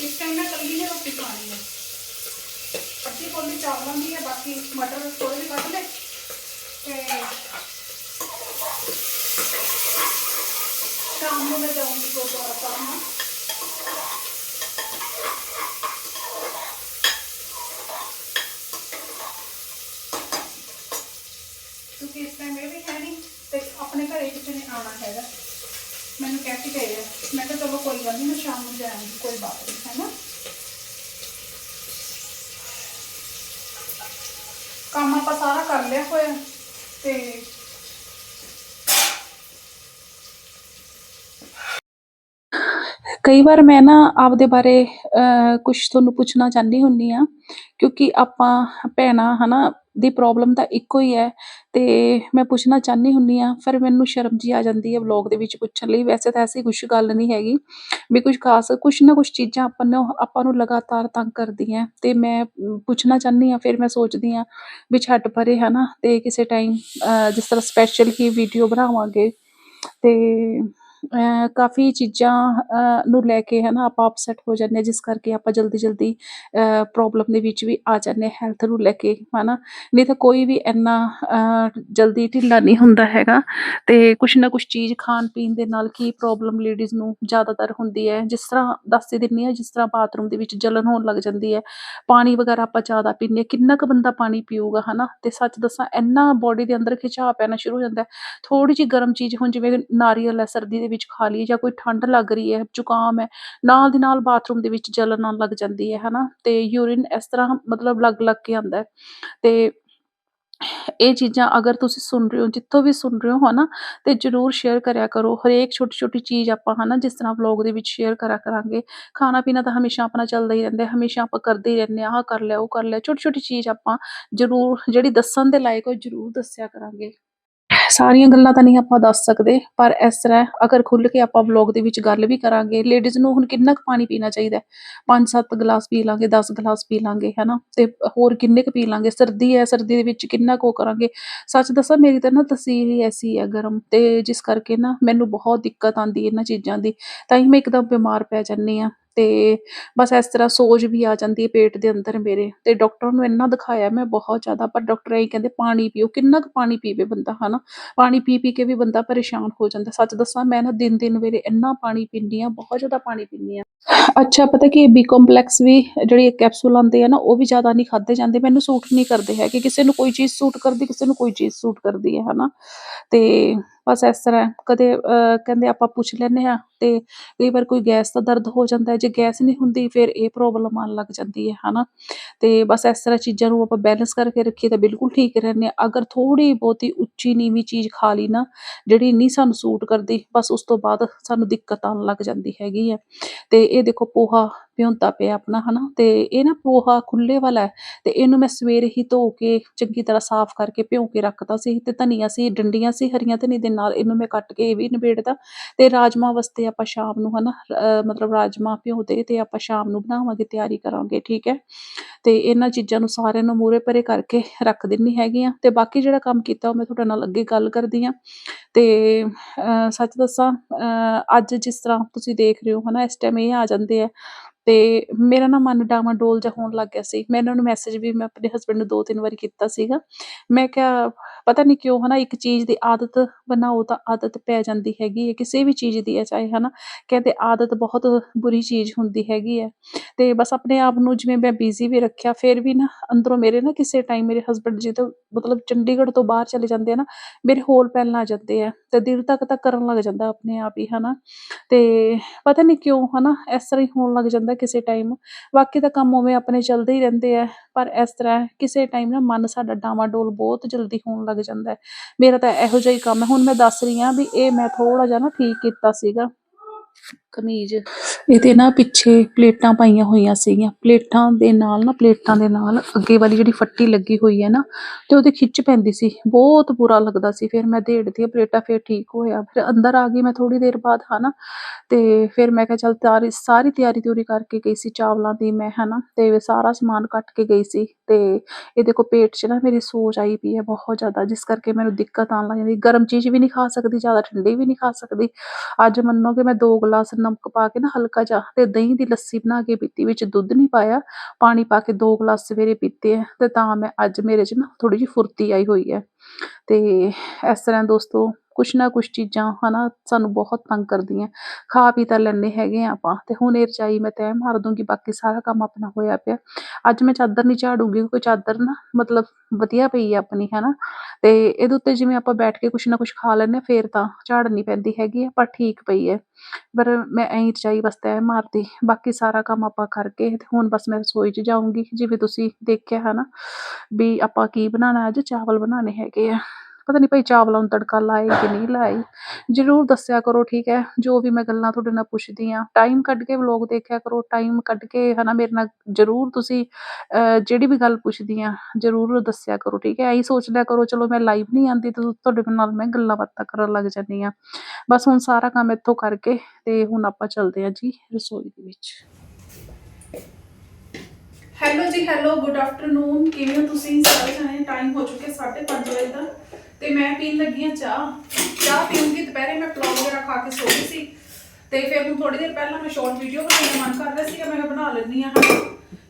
ਇਸ ਟਾਈਮ ਮੈਂ ਕੱਲੀ ਨੇ ਰੋਟੀ ਖਾਣੀ ਹੈ। ਅੱਧੀ ਕੋਲੀ ਚਾਵਲਾਂ ਦੀ ਹੈ, ਬਾਕੀ ਮਟਰ ਥੋੜੇ ਜਿਹੇ ਕੱਢ ਲੈ ਤੇ ਸ਼ਾਮ ਨੂੰ ਮੈਂ ਜਾਊਂਗੀ ਗੁਰਦੁਆਰਾ ਸਾਹਿਬ ਨਾ ਕਿਉਂਕਿ ਇਸ ਟਾਈਮ ਇਹ ਵੀ ਹੈ ਨਹੀਂ ਤੇ ਆਪਣੇ ਘਰੇ ਕਿਸੇ ਨੇ ਆਉਣਾ ਹੈਗਾ ਮੈਨੂੰ ਕਹਿ ਕੇ ਗਏ ਆ ਮੈਂ ਕਿਹਾ ਚਲੋ ਕੋਈ ਗੱਲ ਨਹੀਂ ਮੈਂ ਸ਼ਾਮ ਨੂੰ ਜਾਵਾਂਗੀ ਕੋਈ ਬਾਤ ਨਹੀਂ ਹੈ ਨਾ ਕੰਮ ਆਪਾਂ ਸਾਰਾ ਕਰ ਲਿਆ ਹੋਇਆ ਤੇ ਕਈ ਵਾਰ ਮੈਂ ਨਾ ਆਪਦੇ ਬਾਰੇ ਕੁਝ ਤੁਹਾਨੂੰ ਪੁੱਛਣਾ ਚਾਹੁੰਦੀ ਹੁੰਦੀ ਹਾਂ, ਕਿਉਂਕਿ ਆਪਾਂ ਭੈਣਾਂ ਹੈ ਨਾ ਦੀ ਪ੍ਰੋਬਲਮ ਤਾਂ ਇੱਕੋ ਹੀ ਹੈ ਅਤੇ ਮੈਂ ਪੁੱਛਣਾ ਚਾਹੁੰਦੀ ਹੁੰਦੀ ਹਾਂ, ਫਿਰ ਮੈਨੂੰ ਸ਼ਰਮ ਜੀ ਆ ਜਾਂਦੀ ਹੈ ਵਲੋਗ ਦੇ ਵਿੱਚ ਪੁੱਛਣ ਲਈ। ਵੈਸੇ ਤਾਂ ਐਸੀ ਕੁਛ ਗੱਲ ਨਹੀਂ ਹੈਗੀ ਵੀ ਕੁਝ ਖਾਸ, ਕੁਛ ਨਾ ਕੁਛ ਚੀਜ਼ਾਂ ਆਪਾਂ ਨੂੰ ਆਪਾਂ ਨੂੰ ਲਗਾਤਾਰ ਤੰਗ ਕਰਦੀਆਂ ਅਤੇ ਮੈਂ ਪੁੱਛਣਾ ਚਾਹੁੰਦੀ ਹਾਂ, ਫਿਰ ਮੈਂ ਸੋਚਦੀ ਹਾਂ ਵੀ ਛੱਡ ਪਰੇ ਨਾ ਅਤੇ ਕਿਸੇ ਟਾਈਮ ਜਿਸ ਤਰ੍ਹਾਂ ਸਪੈਸ਼ਲ ਹੀ ਵੀਡੀਓ ਬਣਾਵਾਂਗੇ। ਅਤੇ ਕਾਫੀ ਚੀਜ਼ਾਂ ਨੂੰ ਲੈ ਕੇ ਹਨਾ ਆਪਾਂ ਅਪਸੈਟ ਹੋ ਜਾਂਦੇ ਹਾਂ, ਜਿਸ ਕਰਕੇ ਆਪਾਂ ਜਲਦੀ ਜਲਦੀ ਪ੍ਰੋਬਲਮ ਦੇ ਵਿੱਚ ਵੀ ਆ ਜਾਂਦੇ ਹੈਲਥ ਨੂੰ ਲੈ ਕੇ ਹਨਾ। ਨਹੀਂ ਤਾਂ ਕੋਈ ਵੀ ਇੰਨਾ ਜਲਦੀ ਢਿੱਲਾ ਨਹੀਂ ਹੁੰਦਾ ਹੈਗਾ ਤੇ ਕੁਛ ਨਾ ਕੁਛ ਚੀਜ਼ ਖਾਣ ਪੀਣ ਦੇ ਨਾਲ ਕੀ ਪ੍ਰੋਬਲਮ ਲੇਡੀਜ਼ ਨੂੰ ਜ਼ਿਆਦਾਤਰ ਹੁੰਦੀ ਹੈ। ਜਿਸ ਤਰ੍ਹਾਂ ਦੱਸ ਹੀ ਦਿੰਨੀ ਆ ਜਿਸ ਤਰ੍ਹਾਂ ਬਾਥਰੂਮ ਦੇ ਵਿੱਚ ਜਲਨ ਹੋਣ ਲੱਗ ਜਾਂਦੀ ਹੈ। ਪਾਣੀ ਵਗੈਰਾ ਆਪਾਂ ਜ਼ਿਆਦਾ ਪੀਂਦੇ ਹਾਂ, ਕਿੰਨਾ ਕੁ ਬੰਦਾ ਪਾਣੀ ਪੀਊਗਾ ਹਨਾ? ਤੇ ਸੱਚ ਦੱਸਾਂ ਇੰਨਾ ਬੋਡੀ ਦੇ ਅੰਦਰ ਖਿਚਾਅ ਪੈਣਾ ਸ਼ੁਰੂ ਹੋ ਜਾਂਦਾ ਹੈ। ਥੋੜੀ ਜਿਹੀ ਗਰਮ ਚੀਜ਼ ਹੁਣ ਜਿਵੇਂ ਨਾਰੀਅਲ ਹੈ, ਸਰਦੀ ਦੇ ਵਿੱਚ ਖਾ ਲਈਏ ਜਾਂ ਕੋਈ ਠੰਡ ਲੱਗ ਰਹੀ ਹੈ, ਜ਼ੁਕਾਮ ਹੈ, ਨਾਲ ਦੀ ਨਾਲ ਬਾਥਰੂਮ ਦੇ ਵਿੱਚ ਜਲਨ ਆਉਣ ਲੱਗ ਜਾਂਦੀ ਹੈ, ਹਨਾ, ਤੇ ਯੂਰਿਨ ਇਸ ਤਰ੍ਹਾਂ ਮਤਲਬ ਲੱਗ ਲੱਗ ਕੇ ਆਉਂਦਾ ਹੈ, ਤੇ ਇਹ ਚੀਜ਼ਾਂ ਅਗਰ ਤੁਸੀਂ ਸੁਣ ਰਹੇ ਹੋ, ਜਿੱਥੋਂ ਵੀ ਸੁਣ ਰਹੇ ਹੋ, ਹਨਾ, ਤੇ ਜਰੂਰ ਸ਼ੇਅਰ ਕਰਿਆ ਕਰੋ, ਹਰੇਕ ਛੋਟੀ ਛੋਟੀ ਚੀਜ਼ ਆਪਾਂ, ਹਨਾ, ਜਿਸ ਤਰ੍ਹਾਂ ਵਲੌਗ ਦੇ ਵਿੱਚ ਸ਼ੇਅਰ ਕਰਾ ਕਰਾਂਗੇ, ਖਾਣਾ ਪੀਣਾ ਤਾਂ ਹਮੇਸ਼ਾ ਆਪਣਾ ਚੱਲਦਾ ਹੀ ਰਹਿੰਦਾ ਹਮੇਸ਼ਾ ਆਪਾਂ ਕਰਦੇ ਹੀ ਰਹਿੰਦੇ ਹਾਂ, ਆਹ ਕਰ ਲਿਆ, ਉਹ ਕਰ ਲਿਆ, ਛੋਟੀ ਛੋਟੀ ਚੀਜ਼ ਆਪਾਂ ਜਰੂਰ, ਜਿਹੜੀ ਦੱਸਣ ਦੇ ਲਾਇਕ ਉਹ ਜਰੂਰ ਦੱਸਿਆ ਕਰਾਂਗੇ। ਸਾਰੀਆਂ ਗੱਲਾਂ ਤਾਂ ਨਹੀਂ ਆਪਾਂ ਦੱਸ ਸਕਦੇ, ਪਰ ਇਸ ਤਰ੍ਹਾਂ ਅਗਰ ਖੁੱਲ ਕੇ ਆਪਾਂ ਵਲੌਗ ਦੇ ਵਿੱਚ ਗੱਲ ਵੀ ਕਰਾਂਗੇ ਲੇਡੀਜ਼ ਨੂੰ ਹੁਣ ਕਿੰਨਾ ਕੁ ਪਾਣੀ ਪੀਣਾ ਚਾਹੀਦਾ ਪੰਜ ਸੱਤ ਗਲਾਸ ਪੀ ਲਾਂਗੇ 10 ਗਲਾਸ ਪੀ ਲਾਂਗੇ, ਹੈਨਾ? ਤੇ ਹੋਰ ਕਿੰਨੇ ਕੁ ਪੀ ਲਾਂਗੇ? ਸਰਦੀ ਹੈ, ਸਰਦੀ ਦੇ ਵਿੱਚ ਕਿੰਨਾ ਕੁ ਉਹ ਕਰਾਂਗੇ? ਸੱਚ ਦੱਸਾਂ, ਮੇਰੀ ਤਾਂ ਨਾ ਤਸੀਰ ਹੀ ਐਸੀ ਹੈ ਗਰਮ, ਤੇ ਜਿਸ ਕਰਕੇ ਨਾ ਮੈਨੂੰ ਬਹੁਤ ਦਿੱਕਤ ਆਉਂਦੀ ਇਹਨਾਂ ਚੀਜ਼ਾਂ ਦੀ, ਤਾਂ ਹੀ ਮੈਂ ਇੱਕਦਮ ਬਿਮਾਰ ਪੈ ਜਾਂਦੀ ਆ ਅਤੇ ਬਸ ਇਸ ਤਰ੍ਹਾਂ ਸੋਜ ਵੀ ਆ ਜਾਂਦੀ ਹੈ ਪੇਟ ਦੇ ਅੰਦਰ ਮੇਰੇ ਅਤੇ ਡਾਕਟਰ ਨੂੰ ਇੰਨਾ ਦਿਖਾਇਆ ਮੈਂ ਬਹੁਤ ਜ਼ਿਆਦਾ, ਪਰ ਡਾਕਟਰ ਇਹੀ ਕਹਿੰਦੇ ਪਾਣੀ ਪੀਓ, ਕਿੰਨਾ ਕੁ ਪਾਣੀ ਪੀਵੇ ਬੰਦਾ ਹੈ ਨਾ ਪਾਣੀ ਪੀ ਪੀ ਕੇ ਵੀ ਬੰਦਾ ਪਰੇਸ਼ਾਨ ਹੋ ਜਾਂਦਾ। ਸੱਚ ਦੱਸਾਂ ਮੈਂ ਨਾ ਦਿਨ ਦਿਨ ਵੇਲੇ ਇੰਨਾ ਪਾਣੀ ਪੀਂਦੀ ਹਾਂ, ਬਹੁਤ ਜ਼ਿਆਦਾ ਪਾਣੀ ਪੀਂਦੀ ਹਾਂ। ਅੱਛਾ, ਪਤਾ ਕੀ ਬੀ ਕੰਪਲੈਕਸ ਵੀ ਜਿਹੜੀ ਕੈਪਸੂਲ ਆਉਂਦੇ ਆ ਨਾ, ਉਹ ਵੀ ਜ਼ਿਆਦਾ ਨਹੀਂ ਖਾਦੇ ਜਾਂਦੇ। ਮੈਨੂੰ ਸੂਟ ਨਹੀਂ ਕਰਦੇ ਹੈ ਕਿ ਕਿਸੇ ਨੂੰ ਕੋਈ ਚੀਜ਼ ਸੂਟ ਕਰਦੀ, ਕਿਸੇ ਨੂੰ ਕੋਈ ਚੀਜ਼ ਸੂਟ ਕਰਦੀ ਹੈ ਹੈ ਨਾ ਅਤੇ ਬਸ ਇਸ ਤਰ੍ਹਾਂ ਕਦੇ ਕਹਿੰਦੇ ਆਪਾਂ ਪੁੱਛ ਲੈਂਦੇ ਹਾਂ ਤੇ ਕਈ ਵਾਰ ਕੋਈ ਗੈਸ ਦਾ ਦਰਦ ਹੋ ਜਾਂਦਾ ਜੇ ਗੈਸ ਨਹੀਂ ਹੁੰਦੀ ਫਿਰ ਇਹ ਪ੍ਰੋਬਲਮ ਆਉਣ ਲੱਗ ਜਾਂਦੀ ਹੈ, ਹਨਾ? ਤੇ ਬਸ ਇਸ ਤਰ੍ਹਾਂ ਚੀਜ਼ਾਂ ਨੂੰ ਆਪਾਂ ਬੈਲੈਂਸ ਕਰਕੇ ਰੱਖੀਏ ਤਾਂ ਬਿਲਕੁਲ ਠੀਕ ਰਹਿੰਦੇ ਆ ਅਗਰ ਥੋੜੀ ਬਹੁਤੀ ਉੱਚੀ ਨੀਵੀਂ ਚੀਜ਼ ਖਾ ਲਈ ਨਾ, ਜਿਹੜੀ ਨਹੀਂ ਸਾਨੂੰ ਸੂਟ ਕਰਦੀ, ਬਸ ਉਸ ਤੋਂ ਬਾਅਦ ਸਾਨੂੰ ਦਿੱਕਤ ਆਉਣ ਲੱਗ ਜਾਂਦੀ ਹੈਗੀ ਹੈ। ਤੇ ਇਹ ਦੇਖੋ ਪੋਹਾ ਭਿਉਂਤਾ ਪਿਆ ਆਪਣਾ, ਹਨਾ? ਤੇ ਇਹ ਨਾ ਪੋਹਾ ਖੁੱਲੇ ਵਾਲਾ ਹੈ ਤੇ ਇਹਨੂੰ ਮੈਂ ਸਵੇਰੇ ਹੀ ਧੋ ਕੇ ਚੰਗੀ ਤਰ੍ਹਾਂ ਸਾਫ਼ ਕਰਕੇ ਭਿਉਂ ਕੇ ਰੱਖਤਾ ਸੀ। ਤੇ ਧਨੀਆ ਸੀ, ਡੰਡੀਆਂ ਸੀ ਹਰੀਆਂ ਧਨੀ ਦੇ ਨਾਲ ਇਹਨੂੰ ਮੈਂ ਕੱਟ ਕੇ ਇਹ ਵੀ ਨਿਬੇੜਦਾ। ਤੇ ਰਾਜਮਾ ਵਾਸਤੇ ਆਪਾਂ ਸ਼ਾਮ ਨੂੰ, ਹਨਾ? ਅਹ ਮਤਲਬ ਰਾਜਮਾ ਭਿਉਂਦੇ ਤੇ ਆਪਾਂ ਸ਼ਾਮ ਨੂੰ ਬਣਾਵਾਂਗੇ, ਤਿਆਰੀ ਕਰਾਂਗੇ, ਠੀਕ ਹੈ? ਤੇ ਇਹਨਾਂ ਚੀਜ਼ਾਂ ਨੂੰ ਸਾਰਿਆਂ ਨੂੰ ਮੂਰੇ ਪਰੇ ਕਰਕੇ ਰੱਖ ਦਿੰਨੀ ਹੈਗੀ ਆ ਤੇ ਬਾਕੀ ਜਿਹੜਾ ਕੰਮ ਕੀਤਾ ਉਹ ਮੈਂ ਤੁਹਾਡੇ ਨਾਲ ਅੱਗੇ ਗੱਲ ਕਰਦੀ ਆ ਤੇ ਸੱਚ ਦੱਸਾਂ ਅੱਜ ਜਿਸ ਤਰ੍ਹਾਂ ਤੁਸੀਂ ਦੇਖ ਰਹੇ ਹੋ, ਹਨਾ? ਇਸ ਟਾਈਮ ਇਹ ਆ ਜਾਂਦੇ ਆ। ਅਤੇ ਮੇਰਾ ਨਾ ਮਨ ਡਾਵਾਂਡੋਲ ਜਿਹਾ ਹੋਣ ਲੱਗ ਗਿਆ ਸੀ। ਮੈਂ ਇਹਨਾਂ ਨੂੰ ਮੈਸੇਜ ਵੀ ਮੈਂ ਆਪਣੇ ਹਸਬੈਂਡ ਨੂੰ ਦੋ ਤਿੰਨ ਵਾਰੀ ਕੀਤਾ ਸੀਗਾ। ਮੈਂ ਕਿਹਾ, ਪਤਾ ਨਹੀਂ ਕਿਉਂ ਹੈ ਨਾ ਇੱਕ ਚੀਜ਼ ਦੀ ਆਦਤ ਬਣਾਓ ਤਾਂ ਆਦਤ ਪੈ ਜਾਂਦੀ ਹੈਗੀ ਹੈ। ਕਿਸੇ ਵੀ ਚੀਜ਼ ਦੀ ਹੈ, ਚਾਹੇ ਹੈ ਨਾ ਕਹਿੰਦੇ ਆਦਤ ਬਹੁਤ ਬੁਰੀ ਚੀਜ਼ ਹੁੰਦੀ ਹੈਗੀ ਹੈ। ਅਤੇ ਬਸ ਆਪਣੇ ਆਪ ਨੂੰ ਜਿਵੇਂ ਮੈਂ ਬਿਜ਼ੀ ਵੀ ਰੱਖਿਆ, ਫਿਰ ਵੀ ਨਾ ਅੰਦਰੋਂ ਮੇਰੇ ਨਾ ਕਿਸੇ ਟਾਈਮ ਮੇਰੇ ਹਸਬੈਂਡ ਜੀ ਤੋਂ ਮਤਲਬ ਚੰਡੀਗੜ੍ਹ ਤੋਂ ਬਾਹਰ ਚਲੇ ਜਾਂਦੇ ਆ ਨਾ, ਮੇਰੇ ਹੋਲ ਪੈਣ ਆ ਜਾਂਦੇ ਆ ਅਤੇ ਦਿਲ ਤੱਕ ਤਾਂ ਕਰਨ ਲੱਗ ਜਾਂਦਾ ਆਪਣੇ ਆਪ ਹੀ ਹੈ ਨਾ ਅਤੇ ਪਤਾ ਨਹੀਂ ਕਿਉਂ ਹੈ ਨਾ ਇਸ ਤਰ੍ਹਾਂ ਹੀ ਹੋਣ ਲੱਗ ਜਾਂਦਾ ਕਿਸੇ ਟਾਈਮ ਬਾਕੀ ਤਾਂ ਕੰਮ ਉਵੇਂ ਆਪਣੇ ਚੱਲਦੇ ਹੀ ਰਹਿੰਦੇ ਆ, ਪਰ ਇਸ ਤਰ੍ਹਾਂ ਕਿਸੇ ਟਾਈਮ ਨਾ ਮਨ ਸਾਡਾ ਡਾਵਾਂਡੋਲ ਬਹੁਤ ਜਲਦੀ ਹੋਣ ਲੱਗ ਜਾਂਦਾ ਮੇਰਾ ਤਾਂ ਇਹੋ ਜਿਹਾ ਹੀ ਕੰਮ ਹੈ। ਹੁਣ ਮੈਂ ਦੱਸ ਰਹੀ ਹਾਂ ਵੀ ਇਹ ਮੈਂ ਥੋੜਾ ਜਿਹਾ ਨਾ ਠੀਕ ਕੀਤਾ ਸੀਗਾ। ਕਮੀਜ਼। ਇਹਦੇ ਨਾ ਪਿੱਛੇ ਪਲੇਟਾਂ ਪਾਈਆਂ ਹੋਈਆਂ ਸੀਗੀਆਂ। ਪਲੇਟਾਂ ਦੇ ਨਾਲ ਨਾ, ਪਲੇਟਾਂ ਦੇ ਨਾਲ ਅੱਗੇ ਵਾਲੀ ਜਿਹੜੀ ਫੱਟੀ ਲੱਗੀ ਹੋਈ ਹੈ ਨਾ, ਤੇ ਉਹਦੇ ਖਿੱਚ ਪੈਂਦੀ ਸੀ। ਬਹੁਤ ਬੁਰਾ ਲੱਗਦਾ ਸੀ। ਫਿਰ ਮੈਂ ਦੇੜਦੀ ਪਲੇਟਾਂ ਫਿਰ ਠੀਕ ਹੋਇਆ। ਫਿਰ ਅੰਦਰ ਆ ਗਈ ਮੈਂ ਥੋੜੀ ਦੇਰ ਬਾਅਦ, ਹਨਾ। ਤੇ ਫਿਰ ਮੈਂ ਕਿਹਾ, ਚੱਲ ਤਿਆਰੀ ਸਾਰੀ ਤਿਆਰੀ ਤਿਉਰੀ ਕਰਕੇ ਗਈ ਸੀ ਚਾਵਲਾਂ ਦੀ ਮੈਂ, ਹਨਾ। ਤੇ ਸਾਰਾ ਸਮਾਨ ਕੱਟ ਕੇ ਗਈ ਸੀ। ਤੇ ਇਹਦੇ ਦੇਖੋ ਪੇਟ 'ਚ ਨਾ ਮੇਰੀ ਸੋਜ ਆਈ ਪਈ ਹੈ ਬਹੁਤ ਜ਼ਿਆਦਾ, ਜਿਸ ਕਰਕੇ ਮੈਨੂੰ ਦਿੱਕਤ ਆਉਣ ਲੱਗ ਜਾਂਦੀ ਗਰਮ ਚੀਜ਼ ਵੀ ਨਹੀਂ ਖਾ ਸਕਦੀ, ਜ਼ਿਆਦਾ ਠੰਡੀ ਵੀ ਨਹੀਂ ਖਾ ਸਕਦੀ। ਅੱਜ ਮੰਨੋ ਕਿ ਮੈਂ ਦੋ ਗਲਾਸ ਨਮਕ ਪਾ ਕੇ ਨਾ ਹਲਕਾ ਜਿਹਾ ਤੇ ਦਹੀਂ ਦੀ ਲੱਸੀ ਬਣਾ ਕੇ ਪੀਤੀ, ਵਿੱਚ ਦੁੱਧ ਨਹੀਂ ਪਾਇਆ, ਪਾਣੀ ਪਾ ਕੇ ਦੋ ਗਲਾਸ ਸਵੇਰੇ ਪੀਤੇ ਹੈ ਤੇ ਤਾਂ ਮੈਂ ਅੱਜ ਮੇਰੇ 'ਚ ਨਾ ਥੋੜੀ ਜਿਹੀ ਫੁਰਤੀ ਆਈ ਹੋਈ ਹੈ। ਤੇ ਇਸ ਤਰ੍ਹਾਂ ਦੋਸਤੋ ਕੁਛ ਨਾ ਕੁਛ ਚੀਜ਼ਾਂ ਹੈ ਨਾ ਸਾਨੂੰ ਬਹੁਤ ਤੰਗ ਕਰਦੀਆਂ। ਖਾ ਪੀ ਤਾਂ ਲੈਂਦੇ ਹੈਗੇ ਹਾਂ ਆਪਾਂ ਅਤੇ ਹੁਣ ਇਹ ਰਜਾਈ ਮੈਂ ਤੈਅ ਮਾਰ ਦੂੰਗੀ, ਬਾਕੀ ਸਾਰਾ ਕੰਮ ਆਪਣਾ ਹੋਇਆ ਪਿਆ। ਅੱਜ ਮੈਂ ਚਾਦਰ ਨਹੀਂ ਝਾੜੂਗੀ, ਕਿਉਂਕਿ ਚਾਦਰ ਨਾ, ਮਤਲਬ ਵਧੀਆ ਪਈ ਹੈ ਆਪਣੀ ਹੈ ਨਾ ਅਤੇ ਇਹਦੇ ਉੱਤੇ ਜਿਵੇਂ ਆਪਾਂ ਬੈਠ ਕੇ ਕੁਛ ਨਾ ਕੁਛ ਖਾ ਲੈਂਦੇ ਹਾਂ, ਫੇਰ ਤਾਂ ਝਾੜਨੀ ਪੈਂਦੀ ਹੈਗੀ ਹੈ ਪਰ ਠੀਕ ਪਈ ਹੈ ਪਰ ਮੈਂ ਐਂ ਰਜਾਈ ਬਸ ਤੈਅ ਮਾਰਦੀ, ਬਾਕੀ ਸਾਰਾ ਕੰਮ ਆਪਾਂ ਕਰਕੇ ਅਤੇ ਹੁਣ ਬਸ ਮੈਂ ਰਸੋਈ 'ਚ ਜਾਊਂਗੀ, ਜਿਵੇਂ ਤੁਸੀਂ ਦੇਖਿਆ ਹੈ ਨਾ ਵੀ ਆਪਾਂ ਕੀ ਬਣਾਉਣਾ, ਅੱਜ ਚਾਵਲ ਬਣਾਉਣੇ ਹੈਗੇ ਆ। ਪਤਾ ਨਹੀਂ ਭਾਈ ਚਾਵਲਾਂ ਨੂੰ ਤੜਕਾ ਲਾਏ ਕਿ ਨਹੀਂ ਲਾਏ। ਜਰੂਰ ਦੱਸਿਆ ਕਰੋ, ਠੀਕ ਹੈ? ਜੋ ਵੀ ਮੈਂ ਗੱਲਾਂ ਤੁਹਾਡੇ ਨਾਲ ਪੁੱਛਦੀ ਆ ਟਾਈਮ ਕੱਢ ਕੇ ਵਲੋਗ ਦੇਖਿਆ ਕਰੋ ਟਾਈਮ ਕੱਢ ਕੇ ਹਨਾ ਮੇਰੇ ਨਾਲ ਜਰੂਰ ਤੁਸੀਂ ਜਿਹੜੀ ਵੀ ਗੱਲ ਪੁੱਛਦੀ ਆ ਜਰੂਰ ਦੱਸਿਆ ਕਰੋ, ਠੀਕ ਹੈ? ਐਂ ਸੋਚ ਲਿਆ ਕਰੋ, ਚਲੋ ਮੈਂ ਲਾਈਵ ਨਹੀਂ ਆਂਦੀ ਤੇ ਤੁਹਾਡੇ ਨਾਲ ਮੈਂ ਗੱਲਾਂ ਬਾਤਾਂ ਕਰਨ ਲੱਗ ਜਾਂਦੀ ਆ ਬਸ ਹੁਣ ਸਾਰਾ ਕੰਮ ਇੱਥੋਂ ਕਰਕੇ ਤੇ ਹੁਣ ਆਪਾਂ ਚੱਲਦੇ ਆ ਜੀ ਰਸੋਈ ਦੇ ਵਿੱਚ। ਹੈਲੋ ਜੀ ਹੈਲੋ ਗੁੱਡ ਆਫਟਰਨੂਨ ਕਿਵੇਂ ਹੋ ਤੁਸੀਂ? ਸਾਰੇ ਜਣੇ ਟਾਈਮ ਹੋ ਚੁੱਕਿਆ 5:30 ਵਜੇ ਦਾ। ਤੇ ਮੈਂ ਪੀਣ ਲੱਗੀ ਆ ਚਾਹ। ਚਾਹ ਪੀਉਂਗੀ ਦੁਪਹਿਰੇ ਮੈਂ ਪਲੌਗ ਵਗੈਰਾ ਖਾ ਕੇ ਸੋ ਗਈ ਸੀ। ਤੇ ਫਿਰ ਹੁਣ ਥੋੜੀ ਦੇਰ ਪਹਿਲਾਂ ਮੈਂ ਸ਼ਾਰਟ ਵੀਡੀਓ ਬਣਾਉਣ ਦਾ ਮਨ ਕਰ ਰਿਹਾ ਸੀ ਕਿ ਮੈਂ ਬਣਾ ਲੈਂਦੀ ਆ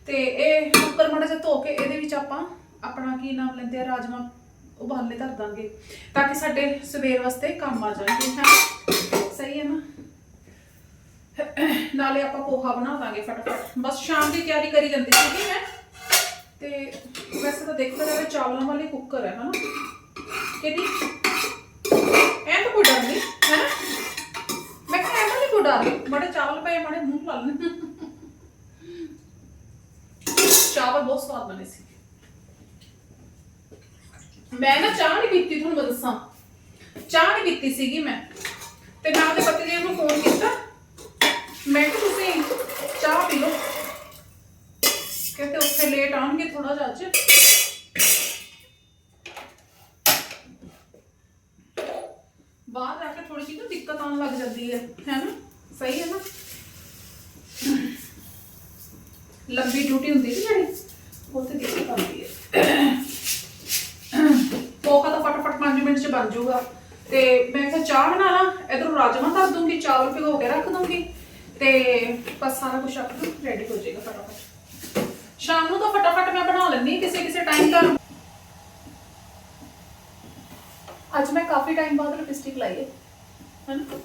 ਤੇ ਇਹ ਕੁੱਕਰ ਮਾੜਾ ਜਿਹਾ ਧੋ ਕੇ ਇਹਦੇ ਵਿੱਚ ਆਪਾਂ ਆਪਣਾ ਕੀ ਨਾਮ ਲੈਂਦੇ ਆ, ਰਾਜਮਾ ਉਬਾਲੇ ਧਰ ਦਾਂਗੇ, ਤਾਂ ਕਿ ਸਾਡੇ ਸਵੇਰ ਵਾਸਤੇ ਕੰਮ ਆ ਜਾਣਗੇ ਹੈ ਸਹੀ ਹੈ ਨਾ? ਨਾਲੇ ਆਪਾਂ ਪੋਹਾ ਬਣਾ ਦਾਂਗੇ ਫਟਾਫਟ। ਬਸ ਸ਼ਾਮ ਦੀ ਤਿਆਰੀ ਕਰੀ ਜਾਂਦੀ ਸੀਗੀ ਮੈਂ। ਤੇ ਵੈਸੇ ਤਾਂ ਦੇਖਿਆ ਜਾਵੇ ਚਾਵਲਾਂ ਵਾਲੇ ਕੁੱਕਰ ਹੈ ਹਨਾ ਕਿਹਦੀ? ਐਂ ਤਾਂ ਕੋਈ ਡਰ ਨਹੀਂ, ਹੈ ਨਾ? ਮੈਂ ਕਿਹਾ ਐਂ ਤਾਂ ਨਹੀਂ ਕੋਈ ਡਰ ਬੜੇ ਚਾਵਲ ਪਏ ਬੜੇ ਮੂੰਹ ਲਾ ਲੈਣੇ ਚਾਵਲ ਬਹੁਤ ਸਵਾਦ ਬਣੇ ਸੀ। ਮੈਂ ਨਾ ਚਾਹ ਨਹੀਂ ਪੀਤੀ, ਤੁਹਾਨੂੰ ਮੈਂ ਦੱਸਾਂ। ਚਾਹ ਨਹੀਂ ਪੀਤੀ ਸੀਗੀ ਮੈਂ। ਤੇ ਮੈਂ ਉਹਦੇ ਪਤੀ ਦੇਵ ਨੂੰ ਫੋਨ ਕੀਤਾ। ਮੈਂ ਕਿਹਾ, ਤੁਸੀਂ ਚਾਹ ਪੀ ਲਓ। ਕਹਿੰਦੇ ਉੱਥੇ ਲੇਟ ਆਉਣਗੇ ਥੋੜਾ ਜਿਹਾ ਅੱਜ ਬਾਹਰ ਜਾ ਕੇ ਥੋੜੀ ਜਿਹੀ ਨਾ ਦਿੱਕਤ ਆਉਣ ਲੱਗ ਜਾਂਦੀ ਹੈ ਹੈ ਸਹੀ ਹੈ ਨਾ? ਲੰਬੀ ਡਿਊਟੀ ਹੁੰਦੀ ਹੈ ਜਿਹੜੀ ਉੱਥੇ ਦਿੱਕਤ ਆਉਂਦੀ ਹੈ। ਪੋਹਾ ਤਾਂ ਫਟਾਫਟ 5 ਮਿੰਟ ਚ ਬਣ ਜਾਊਗਾ। ਤੇ ਮੈਂ ਕਿਹਾ ਚਾਹ ਬਣਾ ਲਾਂ, ਇਧਰੋਂ ਰਾਜਮਾ ਧਰ ਦੂੰਗੀ, ਚਾਵਲ ਭਿਗੋ ਕੇ ਰੱਖ ਦੂੰਗੀ। ਤੇ ਬਸ ਸਾਰਾ ਕੁਝ ਆਪਣਾ ਰੈਡੀ ਹੋ ਜਾਏਗਾ ਫਟਾਫਟ। ਸ਼ਾਮ ਨੂੰ ਤਾਂ ਫਟਾਫਟ ਮੈਂ ਬਣਾ ਲੈਂਦੀ ਕਿਸੇ ਕਿਸੇ ਟਾਈਮ ਤਾਂ ਅੱਜ ਮੈਂ ਕਾਫੀ ਟਾਈਮ ਬਾਅਦ ਲਿਪਸਟਿਕ ਲਾਈ ਹੈ। ਹੈਨਾ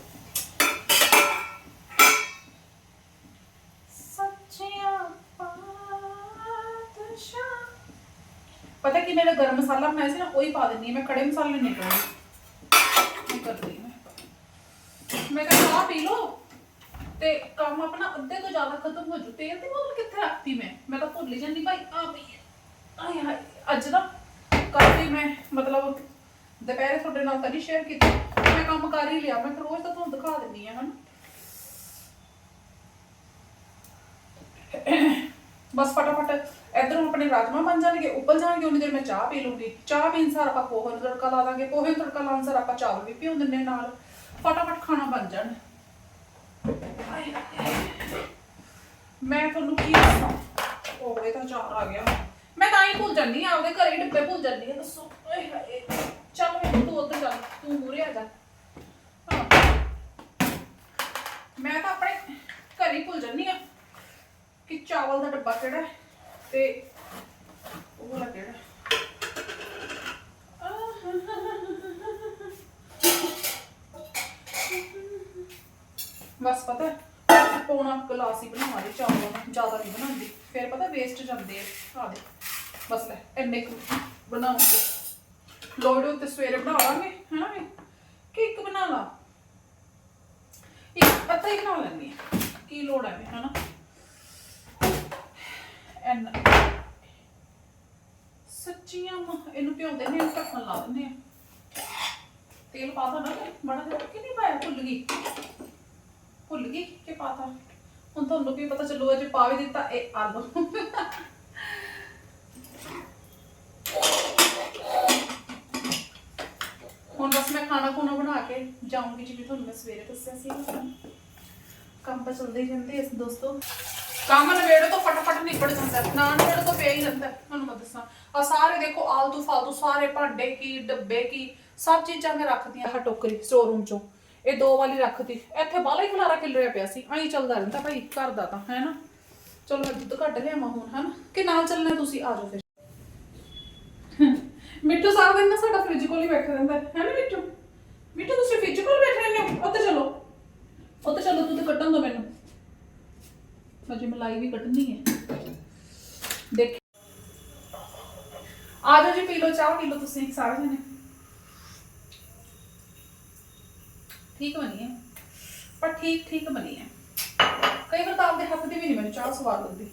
ਪਤਾ ਕੀ ਮੇਰਾ ਗਰਮ ਮਸਾਲਾ ਬਣਾਇਆ ਸੀ ਨਾ, ਉਹੀ ਪਾ ਦਿੰਨੀ ਮੈਂ, ਖੜੇ ਮਸਾਲੇ ਨਹੀਂ ਪਾਉਂਦੀ ਕਰਦੀ ਹਾਂ। ਮੈਂ ਕਿਹਾ ਚਾਹ ਪੀ ਲਓ। ਤੇ ਕੰਮ ਆਪਣਾ ਅੱਧੇ ਤੋਂ ਜ਼ਿਆਦਾ ਖਤਮ ਹੋ ਜੂ। ਤੇਲ ਦੀ ਬੋਤਲ ਕਿੱਥੇ ਰੱਖਤੀ ਮੈਂ? ਮੈਂ ਤਾਂ ਭੁੱਲ ਹੀ ਜਾਂਦੀ, ਭਾਈ, ਆ ਪਈ ਆਏ ਹਾਏ, ਅੱਜ ਨਾ ਕਾਫੀ ਮੈਂ, ਮਤਲਬ, ਦੁਪਹਿਰੇ ਤੁਹਾਡੇ ਨਾਲ ਤਾਂ ਨਹੀਂ ਸ਼ੇਅਰ ਕੀਤਾ। ਕੰਮ ਕਰ ਹੀ ਲਿਆ, ਮੈਂ ਫਿਰ ਰੋਜ਼ ਤਾਂ ਤੁਹਾਨੂੰ ਦਿਖਾ ਦਿੰਦੀ ਆ ਹਨ। ਬਸ ਫਟਾਫਟ ਇਧਰੋਂ ਆਪਣੇ ਰਾਜਮਾ ਬਣ ਜਾਣਗੇ ਉੱਬਲ ਜਾਣਗੇ, ਉਨੀ ਦੇਰ ਮੈਂ ਚਾਹ ਪੀ ਲੂੰਗੀ। ਚਾਹ ਪੀਣ ਸਾਰ ਆਪਾਂ ਪੋਹੇ ਨੂੰ ਤੜਕਾ ਲਾ ਦਾਂਗੇ, ਪੋਹੇ ਨੂੰ ਤੜਕਾ ਲਾਉਣ ਸਾਰ ਆਪਾਂ ਚਾਵਲ ਵੀ ਭਿਉਂ ਦਿੰਨੇ ਨਾਲ। ਫਟਾਫਟ ਖਾਣਾ ਬਣ ਜਾਣ। ਮੈਂ ਤੁਹਾਨੂੰ ਕੀ ਦੱਸਾਂ? ਉਹ ਇਹ ਤਾਂ ਚਾਰ ਆ ਗਿਆ। ਮੈਂ ਤਾਂ ਹੀ ਭੁੱਲ ਜਾਂਦੀ ਆ ਆਪਦੇ ਘਰੇ ਹੀ ਡੱਬੇ ਭੁੱਲ ਜਾਂਦੀ ਆ ਦੱਸੋ। ਓਏ ਹਾਏ। ਚੱਲ ਮੈਂ ਤੂੰ ਉੱਧਰ ਚੱਲ, ਤੂੰ ਮੂਰੇ ਆ ਜਾ ਹਾਂ। ਮੈਂ ਤਾਂ ਆਪਣੇ ਘਰ ਹੀ ਭੁੱਲ ਜਾਂਦੀ ਆ ਕਿ ਚਾਵਲ ਦਾ ਡੱਬਾ ਕਿਹੜਾ ਤੇ ਉਹ ਵਾਲਾ ਕਿਹੜਾ ਬਸ ਪਤਾ ਹੈ, ਪੌਣਾ ਗਲਾਸ ਹੀ ਬਣਾਵਾਂਗੇ ਦੇ ਦਾ ਜ਼ਿਆਦਾ ਨਹੀਂ ਬਣਾਉਂਦੀ। ਫਿਰ ਪਤਾ ਵੇਸਟ ਜਾਂਦੇ ਆ। ਦੇ ਬਸ ਲੈ ਇੰਨੇ ਕੁ ਬਣਾਉਂਗੇ। ਲੋੜ ਤੇ ਸਵੇਰੇ ਬਣਾ ਲਾਂਗੇ ਹਨਾ ਵੀ? ਕਿ ਇੱਕ ਬਣਾ ਲਾ। ਇੱਕ ਪਤਾ ਹੀ ਬਣਾ ਲੈਣੀ ਕੀ ਲੋੜ ਹੈ ਹਨਾ? ਐਨ ਸੱਚੀਆਂ ਇਹਨੂੰ ਭਿਉਂਦੇ ਨੇ, ਇਹਨੂੰ ਢੱਕਣ ਲਾ ਦਿੰਦੇ ਆ। ਤੇਲ ਪਾ ਤਾ ਨਾ ਬੜਾ ਜਿਹਾ, ਕਿ ਨਹੀਂ ਪਾਇਆ? ਭੁੱਲ ਗਈ। ਭੁੱਲ ਗਈ ਕਿ ਪਾਤਾ? ਹੁਣ ਤੁਹਾਨੂੰ ਵੀ ਪਤਾ ਚੱਲੂਗਾ ਜੇ ਪਾ ਵੀ ਦਿੱਤਾ, ਇਹ ਆਲੂ ਹੁਣ ਬਸ ਮੈਂ ਖਾਣਾ ਖੁਣਾ ਬਣਾ ਕੇ ਜਾਊਂਗੀ, ਜਿਵੇਂ ਤੁਹਾਨੂੰ ਮੈਂ ਸਵੇਰੇ ਦੱਸਿਆ ਸੀ। ਕੰਮ ਤਾਂ ਚੱਲਦੇ ਹੀ ਰਹਿੰਦੇ ਇਸ ਦੋਸਤੋ। ਕੰਮ ਨਵੇੜੋ ਤਾਂ ਫਟਾਫਟ ਨਿਬੜ ਜਾਂਦਾ ਨਾ ਨਵੇੜੋ ਤਾਂ ਪਿਆ ਹੀ ਰਹਿੰਦਾ ਤੁਹਾਨੂੰ ਮੈਂ ਦੱਸਾਂ। ਆ ਸਾਰੇ ਦੇਖੋ, ਆਲਤੂ ਫਾਲਤੂ ਸਾਰੇ ਭਾਂਡੇ ਕੀ, ਡੱਬੇ ਕੀ, ਸਭ ਚੀਜ਼ਾਂ ਮੈਂ ਰੱਖਦੀਆਂ ਹਾਂ। ਟੋਕਰੀ ਸਟੋਰ ਰੂਮ ਚੋਂ। ਇਹ ਦੋ ਵਾਲੀ ਰੱਖਤੀ। ਇੱਥੇ ਬਾਹਲਾ ਹੀ ਖਲਾਰਾ ਖਿਲਰਿਆ ਪਿਆ ਸੀ। ਐਂ ਚੱਲਦਾ ਰਹਿੰਦਾ ਭਾਈ, ਘਰ ਦਾ ਤਾਂ, ਹੈ ਨਾ? ਚਲੋ ਮੈਂ ਦੁੱਧ ਕੱਢ ਲਿਆਵਾਂ ਹੁਣ, ਹਨਾ? ਕਿ ਨਾਲ ਚੱਲਣਾ ਤੁਸੀਂ? ਆ ਜਾਓ ਫਿਰ। ਮਿੱਠੂ ਸਾਰਾ ਦਿਨ ਨਾ ਸਾਡਾ ਫ੍ਰਿਜ ਕੋਲ ਹੀ ਬੈਠਾ ਰਹਿੰਦਾ ਹੈ। ਹੈ ਨਾ ਮਿੱਠੂ? ਮਿੱਠੂ, ਤੁਸੀਂ ਫ੍ਰਿਜ ਕੋਲ ਬੈਠੇ ਰਹਿੰਦੇ ਹੋ? ਉੱਥੇ ਚਲੋ। ਉੱਥੇ ਚਲੋ, ਦੁੱਧ ਕੱਢਣ ਦੋ ਮੈਨੂੰ। ਅਜੇ ਮਲਾਈ ਵੀ ਕੱਢਣੀ ਹੈ। ਦੇਖ। ਆ ਜਾਓ ਜੀ, ਪੀ ਲਓ ਚਾਹ, ਪੀ ਲਓ ਤੁਸੀਂ ਸਾਰੇ ਜਣੇ। ਠੀਕ ਬਣੀ ਹੈ। ਪਰ ਠੀਕ ਠੀਕ ਬਣੀ ਹੈ। ਕਈ ਵਾਰ ਤਾਂ ਆਪਦੇ ਹੱਥ ਦੀ ਵੀ ਨਹੀਂ ਮੈਨੂੰ ਚਾਹ ਸਵਾਦ ਲੱਗਦੀ।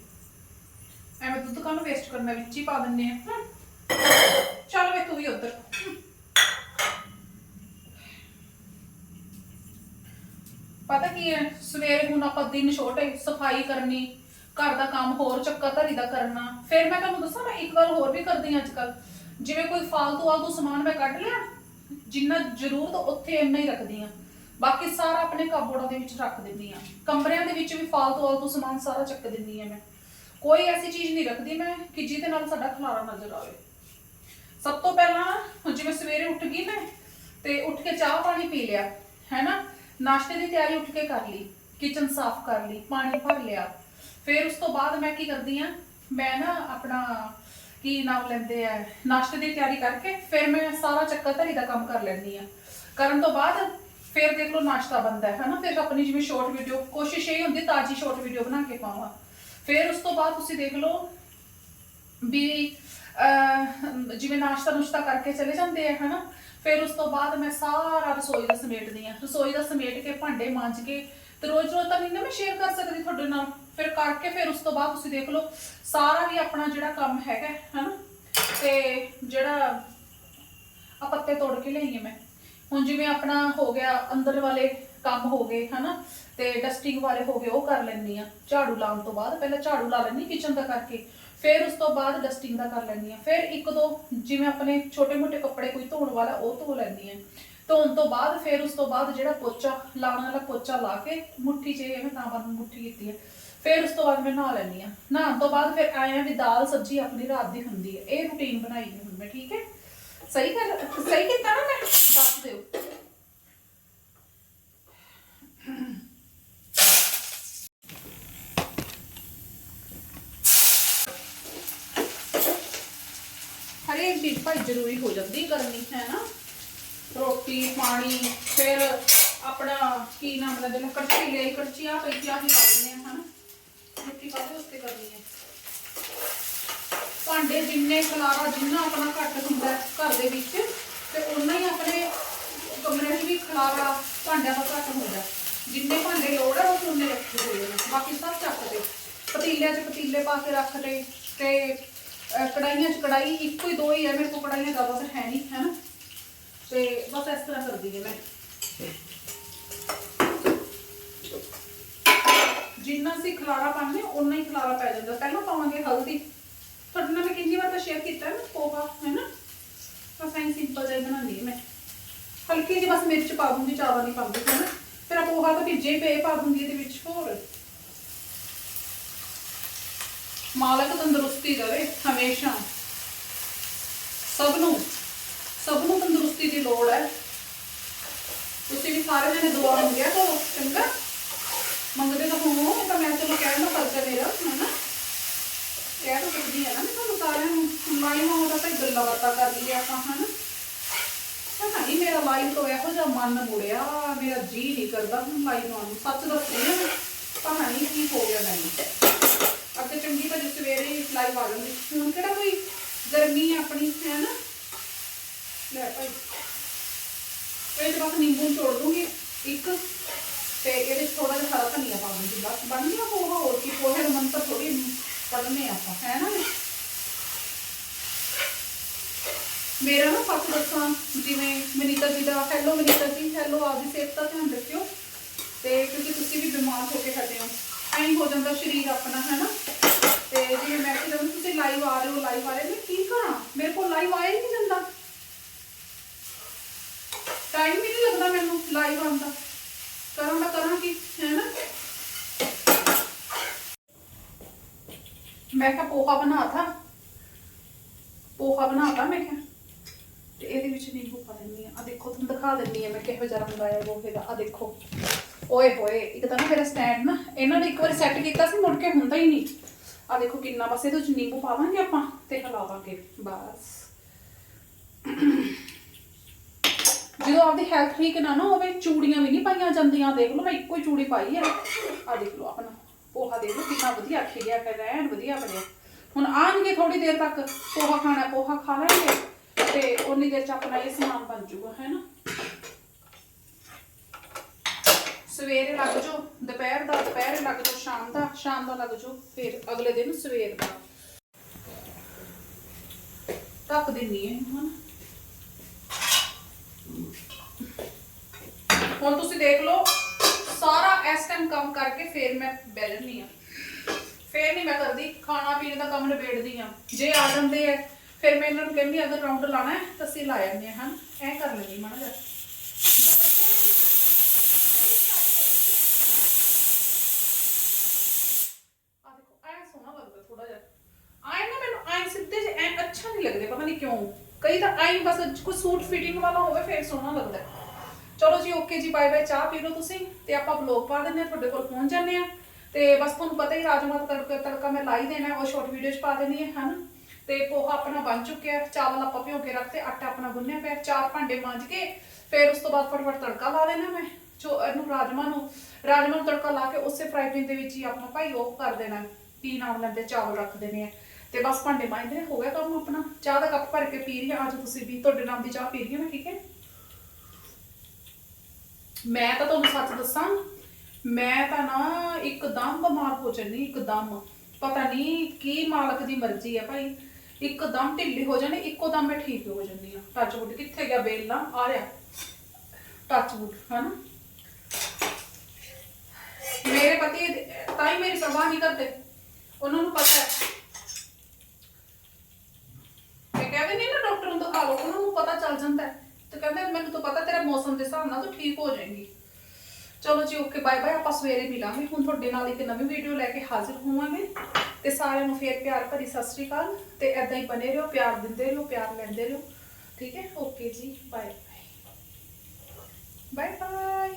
ਐਵੇਂ ਦੁੱਧ ਕਾਹਨੂੰ ਵੇਸਟ ਕਰਨਾ, ਵਿੱਚ ਹੀ ਪਾ ਦਿੰਨੇ ਆ ਚੱਲ ਵੇ ਤੂੰ ਵੀ ਉੱਧਰ। ਪਤਾ ਕੀ ਹੈ, ਸਵੇਰੇ ਹੁਣ ਆਪਾਂ ਦਿਨ ਛੋਟੇ, ਸਫ਼ਾਈ ਕਰਨੀ, ਘਰ ਦਾ ਕੰਮ ਹੋਰ ਚੱਕਾ ਧਰੀ ਦਾ ਕਰਨਾ। ਫਿਰ ਮੈਂ ਤੁਹਾਨੂੰ ਦੱਸਾਂ, ਮੈਂ ਇੱਕ ਵਾਰ ਹੋਰ ਵੀ ਕਰਦੀ ਹਾਂ ਅੱਜਕੱਲ ਜਿਵੇਂ ਕੋਈ ਫਾਲਤੂ ਆਲਤੂ ਸਮਾਨ ਮੈਂ ਕੱਢ ਲਿਆ, ਜਿੰਨਾ ਜ਼ਰੂਰਤ ਉੱਥੇ ਇੰਨਾ ਹੀ ਰੱਖਦੀ ਹਾਂ। ਬਾਕੀ ਸਾਰਾ ਆਪਣੇ ਕਬੋਰਡਾਂ ਦੇ ਵਿੱਚ ਰੱਖ ਦਿੰਦੀ ਹਾਂ। ਕਮਰਿਆਂ ਦੇ ਵਿੱਚ ਵੀ ਫਾਲਤੂ ਆਲਤੂ ਸਮਾਨ ਸਾਰਾ ਚੱਕ ਦਿੰਦੀ ਹਾਂ ਮੈਂ। ਕੋਈ ਐਸੀ ਚੀਜ਼ ਨਹੀਂ ਰੱਖਦੀ ਮੈਂ ਕਿ ਜਿਹਦੇ ਨਾਲ ਸਾਡਾ ਖਲਾਰਾ ਨਜ਼ਰ ਆਵੇ। ਸਭ ਤੋਂ ਪਹਿਲਾਂ ਹੁਣ ਜਿਵੇਂ ਸਵੇਰੇ ਉੱਠ ਗਈ ਮੈਂ ਤੇ ਉੱਠ ਕੇ ਚਾਹ ਪਾਣੀ ਪੀ ਲਿਆ, ਹੈਨਾ? ਨਾਸ਼ਤੇ ਦੀ ਤਿਆਰੀ ਉੱਠ ਕੇ ਕਰ ਲਈ ਕਿਚਨ ਸਾਫ਼ ਕਰ ਲਈ, ਪਾਣੀ ਭਰ ਲਿਆ। ਫਿਰ ਉਸ ਤੋਂ ਬਾਅਦ ਮੈਂ ਕੀ ਕਰਦੀ ਆ, ਮੈਂ ਨਾ ਆਪਣਾ ਕੀ ਨਾਮ ਲੈਂਦੇ ਆ, ਨਾਸ਼ਤੇ ਦੀ ਤਿਆਰੀ ਕਰਕੇ ਫਿਰ ਮੈਂ ਸਾਰਾ ਚੱਕਰ ਧਰੀ ਦਾ ਕੰਮ ਕਰ ਲੈਂਦੀ ਆ। ਕਰਨ ਤੋਂ ਬਾਅਦ ਫਿਰ ਦੇਖ ਲਓ ਨਾਸ਼ਤਾ ਬਣਦਾ ਹੈ ਹਨਾ? ਫਿਰ ਆਪਣੀ ਜਿਵੇਂ ਸ਼ਾਰਟ ਵੀਡੀਓ ਕੋਸ਼ਿਸ਼ ਇਹ ਹੁੰਦੀ ਤਾਜੀ ਸ਼ਾਰਟ ਵੀਡੀਓ ਬਣਾ ਕੇ ਪਾਵਾਂ। ਫਿਰ ਉਸ ਤੋਂ ਬਾਅਦ ਤੁਸੀਂ ਦੇਖ ਲਓ ਵੀ ਜਿਵੇਂ ਨਾਸ਼ਤਾ ਨੁਸ਼ਤਾ ਕਰਕੇ ਚਲੇ ਜਾਂਦੇ ਆ, ਹਨਾ? ਫਿਰ ਉਸ ਤੋਂ ਬਾਅਦ ਮੈਂ ਸਾਰਾ ਰਸੋਈ ਦਾ ਸਮੇਟਦੀ ਆ। ਰਸੋਈ ਦਾ ਸਮੇਟ ਕੇ ਭਾਂਡੇ ਮਾਂਜ ਕੇ ਤੇ ਰੋਜ਼ ਰੋਜ਼ ਤਾਂ ਨਹੀਂ ਨਾ ਮੈਂ ਸ਼ੇਅਰ ਕਰ ਸਕਦੀ ਤੁਹਾਡੇ ਨਾਲ। ਫਿਰ ਕਰਕੇ ਫਿਰ ਉਸ ਤੋਂ ਬਾਅਦ ਤੁਸੀਂ ਦੇਖ ਲਓ, ਸਾਰਾ ਵੀ ਆਪਣਾ ਜਿਹੜਾ ਕੰਮ ਹੈਗਾ, ਹਨਾ? ਤੇ ਜਿਹੜਾ ਆ ਪੱਤੇ ਤੋੜ ਕੇ ਲਈਏ ਮੈਂ। ਹੁਣ ਜਿਵੇਂ ਆਪਣਾ ਹੋ ਗਿਆ, ਅੰਦਰ ਵਾਲੇ ਕੰਮ ਹੋ ਗਏ, ਹਨਾ? ਤੇ ਡਸਟਿੰਗ ਵਾਲੇ ਹੋ ਗਏ, ਉਹ ਕਰ ਲੈਂਦੀ ਆ। ਝਾੜੂ ਲਾਉਣ ਤੋਂ ਬਾਅਦ ਪਹਿਲਾਂ ਝਾੜੂ ਲਾ ਲੈਂਦੀ ਕਿਚਨ ਦਾ ਕਰਕੇ। ਫਿਰ ਉਸ ਤੋਂ ਬਾਅਦ ਡਸਟਿੰਗ ਦਾ ਕਰ ਲੈਂਦੀ ਆ ਫਿਰ ਇੱਕ ਦੋ ਜਿਵੇਂ ਆਪਣੇ ਛੋਟੇ ਮੋਟੇ ਕੱਪੜੇ ਕੋਈ ਧੋਣ ਵਾਲਾ, ਉਹ ਧੋ ਲੈਂਦੀ ਆ ਧੋਣ ਤੋਂ ਬਾਅਦ ਫਿਰ ਉਸ ਤੋਂ ਬਾਅਦ ਜਿਹੜਾ ਪੋਚਾ, ਲਾਉਣ ਵਾਲਾ ਪੋਚਾ ਲਾ ਕੇ ਮੁੱਠੀ 'ਚ ਐਵੇਂ ਤਾਂ ਬੰਦ ਮੁੱਠੀ ਕੀਤੀ ਹੈ। ਫਿਰ ਉਸ ਤੋਂ ਬਾਅਦ ਮੈਂ ਨਹਾ ਲੈਂਦੀ ਆ ਨਹਾਉਣ ਤੋਂ ਬਾਅਦ ਫਿਰ ਆਇਆ ਵੀ ਦਾਲ ਸਬਜ਼ੀ ਆਪਣੀ ਰਾਤ ਦੀ ਹੁੰਦੀ ਹੈ। ਇਹ ਰੁਟੀਨ ਬਣਾਈ ਹੈ ਹੁਣ ਮੈਂ, ਠੀਕ ਹੈ? ਸਹੀ ਕਰ ਸਹੀ ਕੀਤਾ ਨਾ ਮੈਂ? ਦੱਸ ਦਿਓ। ਹਰੇਕ ਚੀਜ਼ ਭਾਈ ਜ਼ਰੂਰੀ ਹੋ ਜਾਂਦੀ ਕਰਨੀ ਹੈ ਨਾ? ਰੋਟੀ, ਪਾਣੀ, ਫਿਰ ਆਪਣਾ ਕੀ ਨਾਮ ਦਾ ਜਿਹੜਾ ਕੜਛੀ ਲਈ ਕੜਛੀ ਆ ਪਈ ਆ ਹੀ ਲਾਉਣੇ ਆ, ਹਨਾ? ਰੋਟੀ ਕਾਹਦੇ ਉੱਤੇ ਕਰਨੀ ਹੈ? ਭਾਂਡੇ ਜਿੰਨੇ ਖਲਾਰਾ ਜਿੰਨਾ ਆਪਣਾ ਘੱਟ ਹੁੰਦਾ ਘਰ ਦੇ ਵਿੱਚ, ਤੇ ਉਨਾ ਹੀ ਆਪਣੇ ਕਮਰੇ 'ਚ ਵੀ ਖਲਾਰਾ ਭਾਂਡਿਆਂ ਦਾ ਘੱਟ ਹੁੰਦਾ ਜਿੰਨੇ ਭਾਂਡੇ ਲੋੜ ਹੈ, ਉਹ ਉਨੇ ਰੱਖੇ ਹੋਏ ਨੇ। ਬਾਕੀ ਸਭ ਚੱਕ ਦੇ ਪਤੀਲਿਆਂ 'ਚ ਪਤੀਲੇ ਪਾ ਕੇ ਰੱਖ ਦੇ ਤੇ ਅਹ, 'ਚ ਕੜਾਈ ਇੱਕੋ ਹੀ ਦੋ ਹੀ ਹੈ ਮੇਰੇ ਕੋਲ ਕੜਾਹੀਆਂ ਜ਼ਿਆਦਾ ਤਾਂ ਹੈ ਨਹੀਂ ਹੈ ਨਾ? ਤੇ ਬਸ ਇਸ ਤਰ੍ਹਾਂ ਕਰਦੀ ਹਾਂ ਮੈਂ। ਜਿੰਨਾ ਅਸੀਂ ਖਲਾਰਾ ਪਾਉਂਦੇ ਉਨਾ ਹੀ ਖਲਾਰਾ ਪੈ ਜਾਂਦਾ। ਪਹਿਲਾਂ ਪਾਵਾਂਗੇ ਹਲਦੀ। ਤੁਹਾਡੇ ਨਾਲ ਮੈਂ ਕਿੰਨੀ ਵਾਰ ਤਾਂ ਸ਼ੇਅਰ ਕੀਤਾ ਨਾ ਪੋਹਾ ਹੈ ਨਾ? ਬਸ ਐਂ ਸਿੰਪਲ ਜਿਹਾ ਬਣਾਉਂਦੀ ਮੈਂ। ਹਲਕੀ ਜਿਹੀ ਬਸ ਮਿਰਚ ਪਾ ਦੂੰਗੀ ਜ਼ਿਆਦਾ ਨਹੀਂ ਪਾਉਂਦੀ ਹੈ ਨਾ? ਫਿਰ ਆ ਪੋਹਾ ਤਾਂ ਭਿੱਜੇ ਪਏ ਪਾ ਦੂੰਗੀ ਇਹਦੇ ਵਿੱਚ ਹੋਰ। ਮਾਲਕ ਤੰਦਰੁਸਤੀ ਦੇਵੇ ਹਮੇਸ਼ਾ। ਸਭ ਨੂੰ ਸਭ ਨੂੰ ਤੰਦਰੁਸਤੀ ਦੀ ਲੋੜ ਹੈ। ਤੁਸੀਂ ਵੀ ਸਾਰੇ ਜਣੇ ਦੁਆ ਮੰਗਿਆ ਕਰੋ, ਚੰਗਾ? ਮੰਗਦੇ ਤਾਂ ਹੋਵੋ ਤਾਂ ਮੈਂ ਚਲੋ ਕਹਿਣ ਦਾ ਫਰਜ਼ ਮੇਰਾ, ਹਨਾ? ਕਹਿ ਤਾਂ ਸਕਦੀ ਹੈ ਨਾ ਮੈਂ ਤੁਹਾਨੂੰ ਸਾਰਿਆਂ ਨੂੰ ਲਾਈਵ ਆਉਂਦਾ ਤਾਂ ਗੱਲਾਂ ਬਾਤਾਂ ਕਰ ਲਈਏ ਆਪਾਂ, ਹਨਾ? ਪਤਾ ਨਹੀਂ, ਮੇਰਾ ਲਾਈਵ ਤੋਂ ਇਹੋ ਜਿਹਾ ਮਨ ਮੁੜਿਆ, ਮੇਰਾ ਜੀ ਨਹੀਂ ਕਰਦਾ ਹੁਣ ਲਾਈਵ ਆਉਣ ਨੂੰ। ਸੱਚ ਦੱਸਦੀ ਹਾਂ ਪਤਾ ਨਹੀਂ ਕੀ ਹੋ ਗਿਆ ਮੈਨੂੰ। ਅੱਗੇ ਚੰਗੀ ਭਲੀ ਸਵੇਰੇ ਹੀ ਲਾਈਵ ਆ ਜਾਂਦੀ ਹੁਣ ਕਿਹੜਾ ਕੋਈ ਗਰਮੀ ਆਪਣੀ, ਹੈ ਨਾ? ਲੈ ਭਾਈ। ਇਹ ਤੇ ਬਸ ਨਿੰਬੂ ਨਿਚੋੜ ਦੂੰਗੀ, ਇੱਕ। ਤੇ ਇਹਦੇ ਥੋੜਾ ਜਿਹਾ ਹਰਾ ਧਨੀਆ ਪਾ ਦੂੰਗੀ, ਬਸ। ਬਣ ਗਿਆ ਪੋਹਾ ਹੋਰ ਕੀ ਪੋਹੇ ਦਾ ਮੰਤਰ ਥੋੜੀ ਪੜਨੇ ਆਪਾਂ, ਹੈ ਨਾ? ਮੇਰਾ ਨਾ ਸੱਚ ਦੱਸਾਂ, ਜਿਵੇਂ ਮਨੀਤਾ ਜੀ ਦਾ ਹੈਲੋ ਮਨੀਤਾ ਜੀ ਹੈਲੋ ਆਪਦੀ ਸਿਹਤ ਦਾ ਧਿਆਨ ਰੱਖਿਓ। ਤੇ ਕਿਉਂਕਿ ਤੁਸੀਂ ਵੀ ਬਿਮਾਰ ਹੋ ਕੇ ਹਟੇ ਹੋ। ਐਂ ਹੋ ਜਾਂਦਾ ਸਰੀਰ ਆਪਣਾ ਹੈ ਨਾ ਤੇ ਜਿਵੇਂ ਮੈਂ ਕਿ ਜਦੋਂ ਤੁਸੀਂ ਲਾਈਵ ਆ ਰਹੇ ਹੋ ਲਾਈਵ ਆ ਰਹੇ ਹੋ, ਮੈਂ ਕੀ ਕਰਾਂ? ਮੇਰੇ ਕੋਲ ਲਾਈਵ ਆਇਆ ਹੀ ਨਹੀਂ ਜਾਂਦਾ। ਟਾਈਮ ਹੀ ਨਹੀਂ ਲੱਗਦਾ ਮੈਨੂੰ ਲਾਈਵ ਆਉਣ ਦਾ। ਕਰਾਂ ਤਾਂ ਕਰਾਂ ਕੀ ਹੈ ਨਾ ਮੈਂ ਕਿਹਾ ਪੋਹਾ ਬਣਾਤਾ। ਪੋਹਾ ਬਣਾਤਾ ਮੈਂ ਕਿਹਾ। ਤੇ ਇਹਦੇ ਵਿੱਚ ਨਿੰਬੂ ਪਾ ਦਿੰਦੀ ਆ ਆ ਦੇਖੋ ਤੁਹਾਨੂੰ ਦਿਖਾ ਦਿੰਦੀ ਆ ਮੈਂ ਕਿਹੋ ਜਿਹਾ ਰੰਗ ਆਇਆ ਪੋਹੇ ਦਾ। ਆ ਦੇਖੋ। ਓਏ ਹੋਏ, ਇੱਕ ਤਾਂ ਨਾ ਮੇਰਾ ਸਟੈਂਡ ਨਾ, ਇਹਨਾਂ ਨੇ ਇੱਕ ਵਾਰ ਸੈੱਟ ਕੀਤਾ ਸੀ, ਮੁੜ ਕੇ ਹੁੰਦਾ ਹੀ ਨਹੀਂ। ਆ ਦੇਖੋ ਕਿੰਨਾ, ਬਸ ਇਹਦੇ ਵਿੱਚ ਨਿੰਬੂ ਪਾਵਾਂਗੇ ਆਪਾਂ ਤੇ ਹਿਲਾਵਾਂਗੇ, ਬਸ। ਜਦੋਂ ਆਪਦੀ ਹੈਲਥ ਠੀਕ ਨਾ ਨਾ ਹੋਵੇ, ਚੂੜੀਆਂ ਵੀ ਨਹੀਂ ਪਾਈਆਂ ਜਾਂਦੀਆਂ, ਦੇਖ ਲਓ ਮੈਂ ਇੱਕੋ ਹੀ ਚੂੜੀ ਪਾਈ ਹੈ। ਆ ਦੇਖ ਲਓ ਆਪਣਾ ਪੋਹਾ, ਦੇਖ ਲਓ ਕਿੰਨਾ ਵਧੀਆ ਖਿਲਿਆ ਫਿਰ ਐਨ ਵਧੀਆ ਬਣਿਆ। ਹੁਣ ਆਣਗੇ ਥੋੜੀ ਦੇਰ ਤੱਕ, ਪੋਹਾ ਖਾਣਾ, ਪੋਹਾ ਖਾ ਲੈਣਗੇ ਤੇ ਉਨੀ ਦੇਰ ਚ ਆਪਣਾ ਇਹ ਸਮਾਨ ਬਣ ਜਾਊਗਾ, ਹੈ ਨਾ? ਸਵੇਰੇ ਲੱਗ ਜਾਓ, ਦੁਪਹਿਰ ਦਾ, ਦੁਪਹਿਰੇ ਲੱਗ ਜਾਓ, ਸ਼ਾਮ ਦਾ ਸ਼ਾਮ ਦਾ ਲੱਗ ਜਾਓ, ਫਿਰ ਅਗਲੇ ਦਿਨ ਸਵੇਰ ਦਾ। ਢੱਕ ਦਿੰਨੀ ਹੈ ਹੁਣ ਹੁਣ ਤੁਸੀਂ ਦੇਖ ਲਓ, ਸਾਰਾ ਇਸ ਟਾਈਮ ਕੰਮ ਕਰਕੇ ਫਿਰ ਮੈਂ ਬਹਿ ਜਾਂਦੀ ਆ ਫਿਰ ਨਹੀਂ ਮੈਂ ਕਰਦੀ, ਖਾਣਾ ਪੀਣੇ ਦਾ ਕੰਮ ਨਿਬੇੜਦੀ ਆ ਜੇ ਆ ਜਾਂਦੇ ਆ, ਫਿਰ ਮੈਂ ਇਹਨਾਂ ਨੂੰ ਕਹਿੰਦੀ, ਅਗਰ ਰਾਉਂਡ ਲਾਣਾ ਹੈ, ਤਾਂ ਅਸੀਂ ਲਾ ਜਾਂਦੇ ਹਾਂ ਐ ਕਰ ਲੈਂਦੀ ਮਾੜਾ ਜਿਹਾ ਆ ਦੇਖੋ ਐ ਸੋਹਣਾ ਲੱਗਦਾ ਥੋੜਾ ਜਿਹਾ ਆਏ ਨਾ ਮੈਨੂੰ ਆਏ ਸਿੱਧੇ ਜਿਹੇ ਐ ਅੱਛਾ ਨਹੀਂ ਲੱਗਦੇ ਪਤਾ ਨਹੀਂ ਕਿਉਂ? ਕਈ ਤਾਂ ਆਈ ਬਸ ਕੋਈ ਸੂਟ ਫਿਟਿੰਗ ਵਾਲਾ ਹੋਵੇ, ਫਿਰ ਸੋਹਣਾ ਲੱਗਦਾ। ਹੈ। ਚਲੋ ਜੀ ਓਕੇ ਜੀ ਬਾਏ ਬਾਏ ਚਾਹ ਪੀ ਲਓ ਤੁਸੀਂ ਤੇ ਆਪਾਂ ਵਲੌਗ ਪਾ ਦਿੰਨੇ ਆ ਤੁਹਾਡੇ ਕੋਲ ਪਹੁੰਚ ਜਾਂਦੇ ਆ ਤੇ ਬਸ ਤੁਹਾਨੂੰ ਪਤਾ ਹੀ ਰਾਜਮਾ ਦਾ ਤੜਕਾ ਤੜਕਾ ਮੈਂ ਲਾਈ ਦੇਣਾ, ਉਹ ਛੋਟੀ ਵੀਡੀਓ ਚ ਪਾ ਦੇਣੀ ਹੈ, ਹਨਾ? ਤੇ ਪੋਹਾ ਆਪਣਾ ਬਣ ਚੁੱਕਿਆ ਚਾਵਲ ਆਪਾਂ ਭਿਓ ਕੇ ਰੱਖਤੇ, ਆਟਾ ਆਪਣਾ ਗੁੰਨਿਆ ਪਿਆ, ਚਾਰ ਭਾਂਡੇ ਮਾਂਜ ਕੇ ਫਿਰ ਉਸ ਤੋਂ ਬਾਅਦ ਫਟਾਫਟ ਤੜਕਾ ਲਾ ਦੇਣਾ ਮੈਂ, ਜੋ ਇਹਨੂੰ ਰਾਜਮਾ ਨੂੰ ਰਾਜਮਾ ਨੂੰ ਤੜਕਾ ਲਾ ਕੇ ਉਸੇ ਫਰਾਈ ਪੈਨ ਦੇ ਵਿੱਚ ਹੀ ਆਪਣਾ ਭਾਈ ਉਹ ਕਰ ਦੇਣਾ, ਕੀ ਨਾਮ ਲੈਂਦੇ, ਚਾਵਲ ਰੱਖ ਦੇਣੇ ਆ। ਤੇ ਬਸ ਭਾਂਡੇ ਮਾਂਜਦੇ ਨੇ ਹੋ ਗਿਆ ਕੰਮ ਆਪਣਾ। ਚਾਹ ਦਾ ਕੱਪ ਭਰ ਕੇ ਪੀ ਰਹੀ ਹਾਂ ਅੱਜ ਤੁਸੀਂ ਵੀ ਤੁਹਾਡੇ ਨਾਮ ਦੀ ਚਾਹ ਪੀ ਰਹੀ ਹਾਂ ਮੈਂ, ਠੀਕ ਹੈ? ਮੈਂ ਤਾਂ ਤੁਹਾਨੂੰ ਸੱਚ ਦੱਸਾਂ, ਮੈਂ ਤਾਂ ਨਾ ਇੱਕਦਮ ਬਿਮਾਰ ਹੋ ਚੱਲੀ ਇੱਕਦਮ। ਪਤਾ ਨਹੀਂ ਕੀ ਮਾਲਕ ਦੀ ਮਰਜ਼ੀ ਹੈ ਭਾਈ। ਇੱਕਦਮ ਢਿੱਲੀ ਹੋ ਜਾਣੀ ਇੱਕੋ ਦਮ ਮੈਂ ਠੀਕ ਹੋ ਜਾਂਦੀ ਆ। ਟੱਚ ਵੁੱਡ ਕਿੱਥੇ ਗਿਆ ਬੇਲ ਨਾ ਆ ਰਿਹਾ। ਟੱਚ ਵੁੱਡ, ਹਨਾ? ਮੇਰੇ ਪਤੀ ਤਾਂ ਹੀ ਮੇਰੀ ਪਰਵਾਹ ਨਹੀਂ ਕਰਦੇ। ਉਹਨਾਂ ਨੂੰ ਪਤਾ ਹੈ। ਮੈਂ ਕਹਿੰਦੇ ਨਹੀਂ ਨਾ ਡਾਕਟਰ ਨੂੰ ਦਿਖਾ ਲਓ, ਉਹਨਾਂ ਨੂੰ ਪਤਾ ਚੱਲ ਜਾਂਦਾ ਹੈ। ਤੇ ਕਹਿੰਦੇ ਮੈਨੂੰ ਤਾਂ ਪਤਾ ਤੇਰਾ ਮੌਸਮ ਦੇ ਹਿਸਾਬ ਨਾਲ ਤੂੰ ਠੀਕ ਹੋ ਜਾਏਂਗੀ। ਚਲੋ ਜੀ ਓਕੇ ਬਾਏ ਬਾਏ ਆਪਾਂ ਸਵੇਰੇ ਮਿਲਾਂਗੇ। ਹੁਣ ਤੁਹਾਡੇ ਨਾਲ ਇੱਕ ਨਵੀਂ ਵੀਡੀਓ ਲੈ ਕੇ ਹਾਜ਼ਰ ਹੋਵਾਂਗੇ। ਤੇ ਸਾਰਿਆਂ ਨੂੰ ਫੇਰ ਪਿਆਰ ਭਰੀ ਸਤਿ ਸ਼੍ਰੀ ਅਕਾਲ। ਤੇ ਐਦਾਂ ਹੀ ਬਨੇ ਰਹੋ, ਪਿਆਰ ਦਿੰਦੇ ਰਹੋ, ਪਿਆਰ ਲੈਂਦੇ ਰਹੋ। ਠੀਕ ਹੈ? ਓਕੇ ਜੀ ਬਾਏ ਬਾਏ ਬਾਏ ਬਾਏ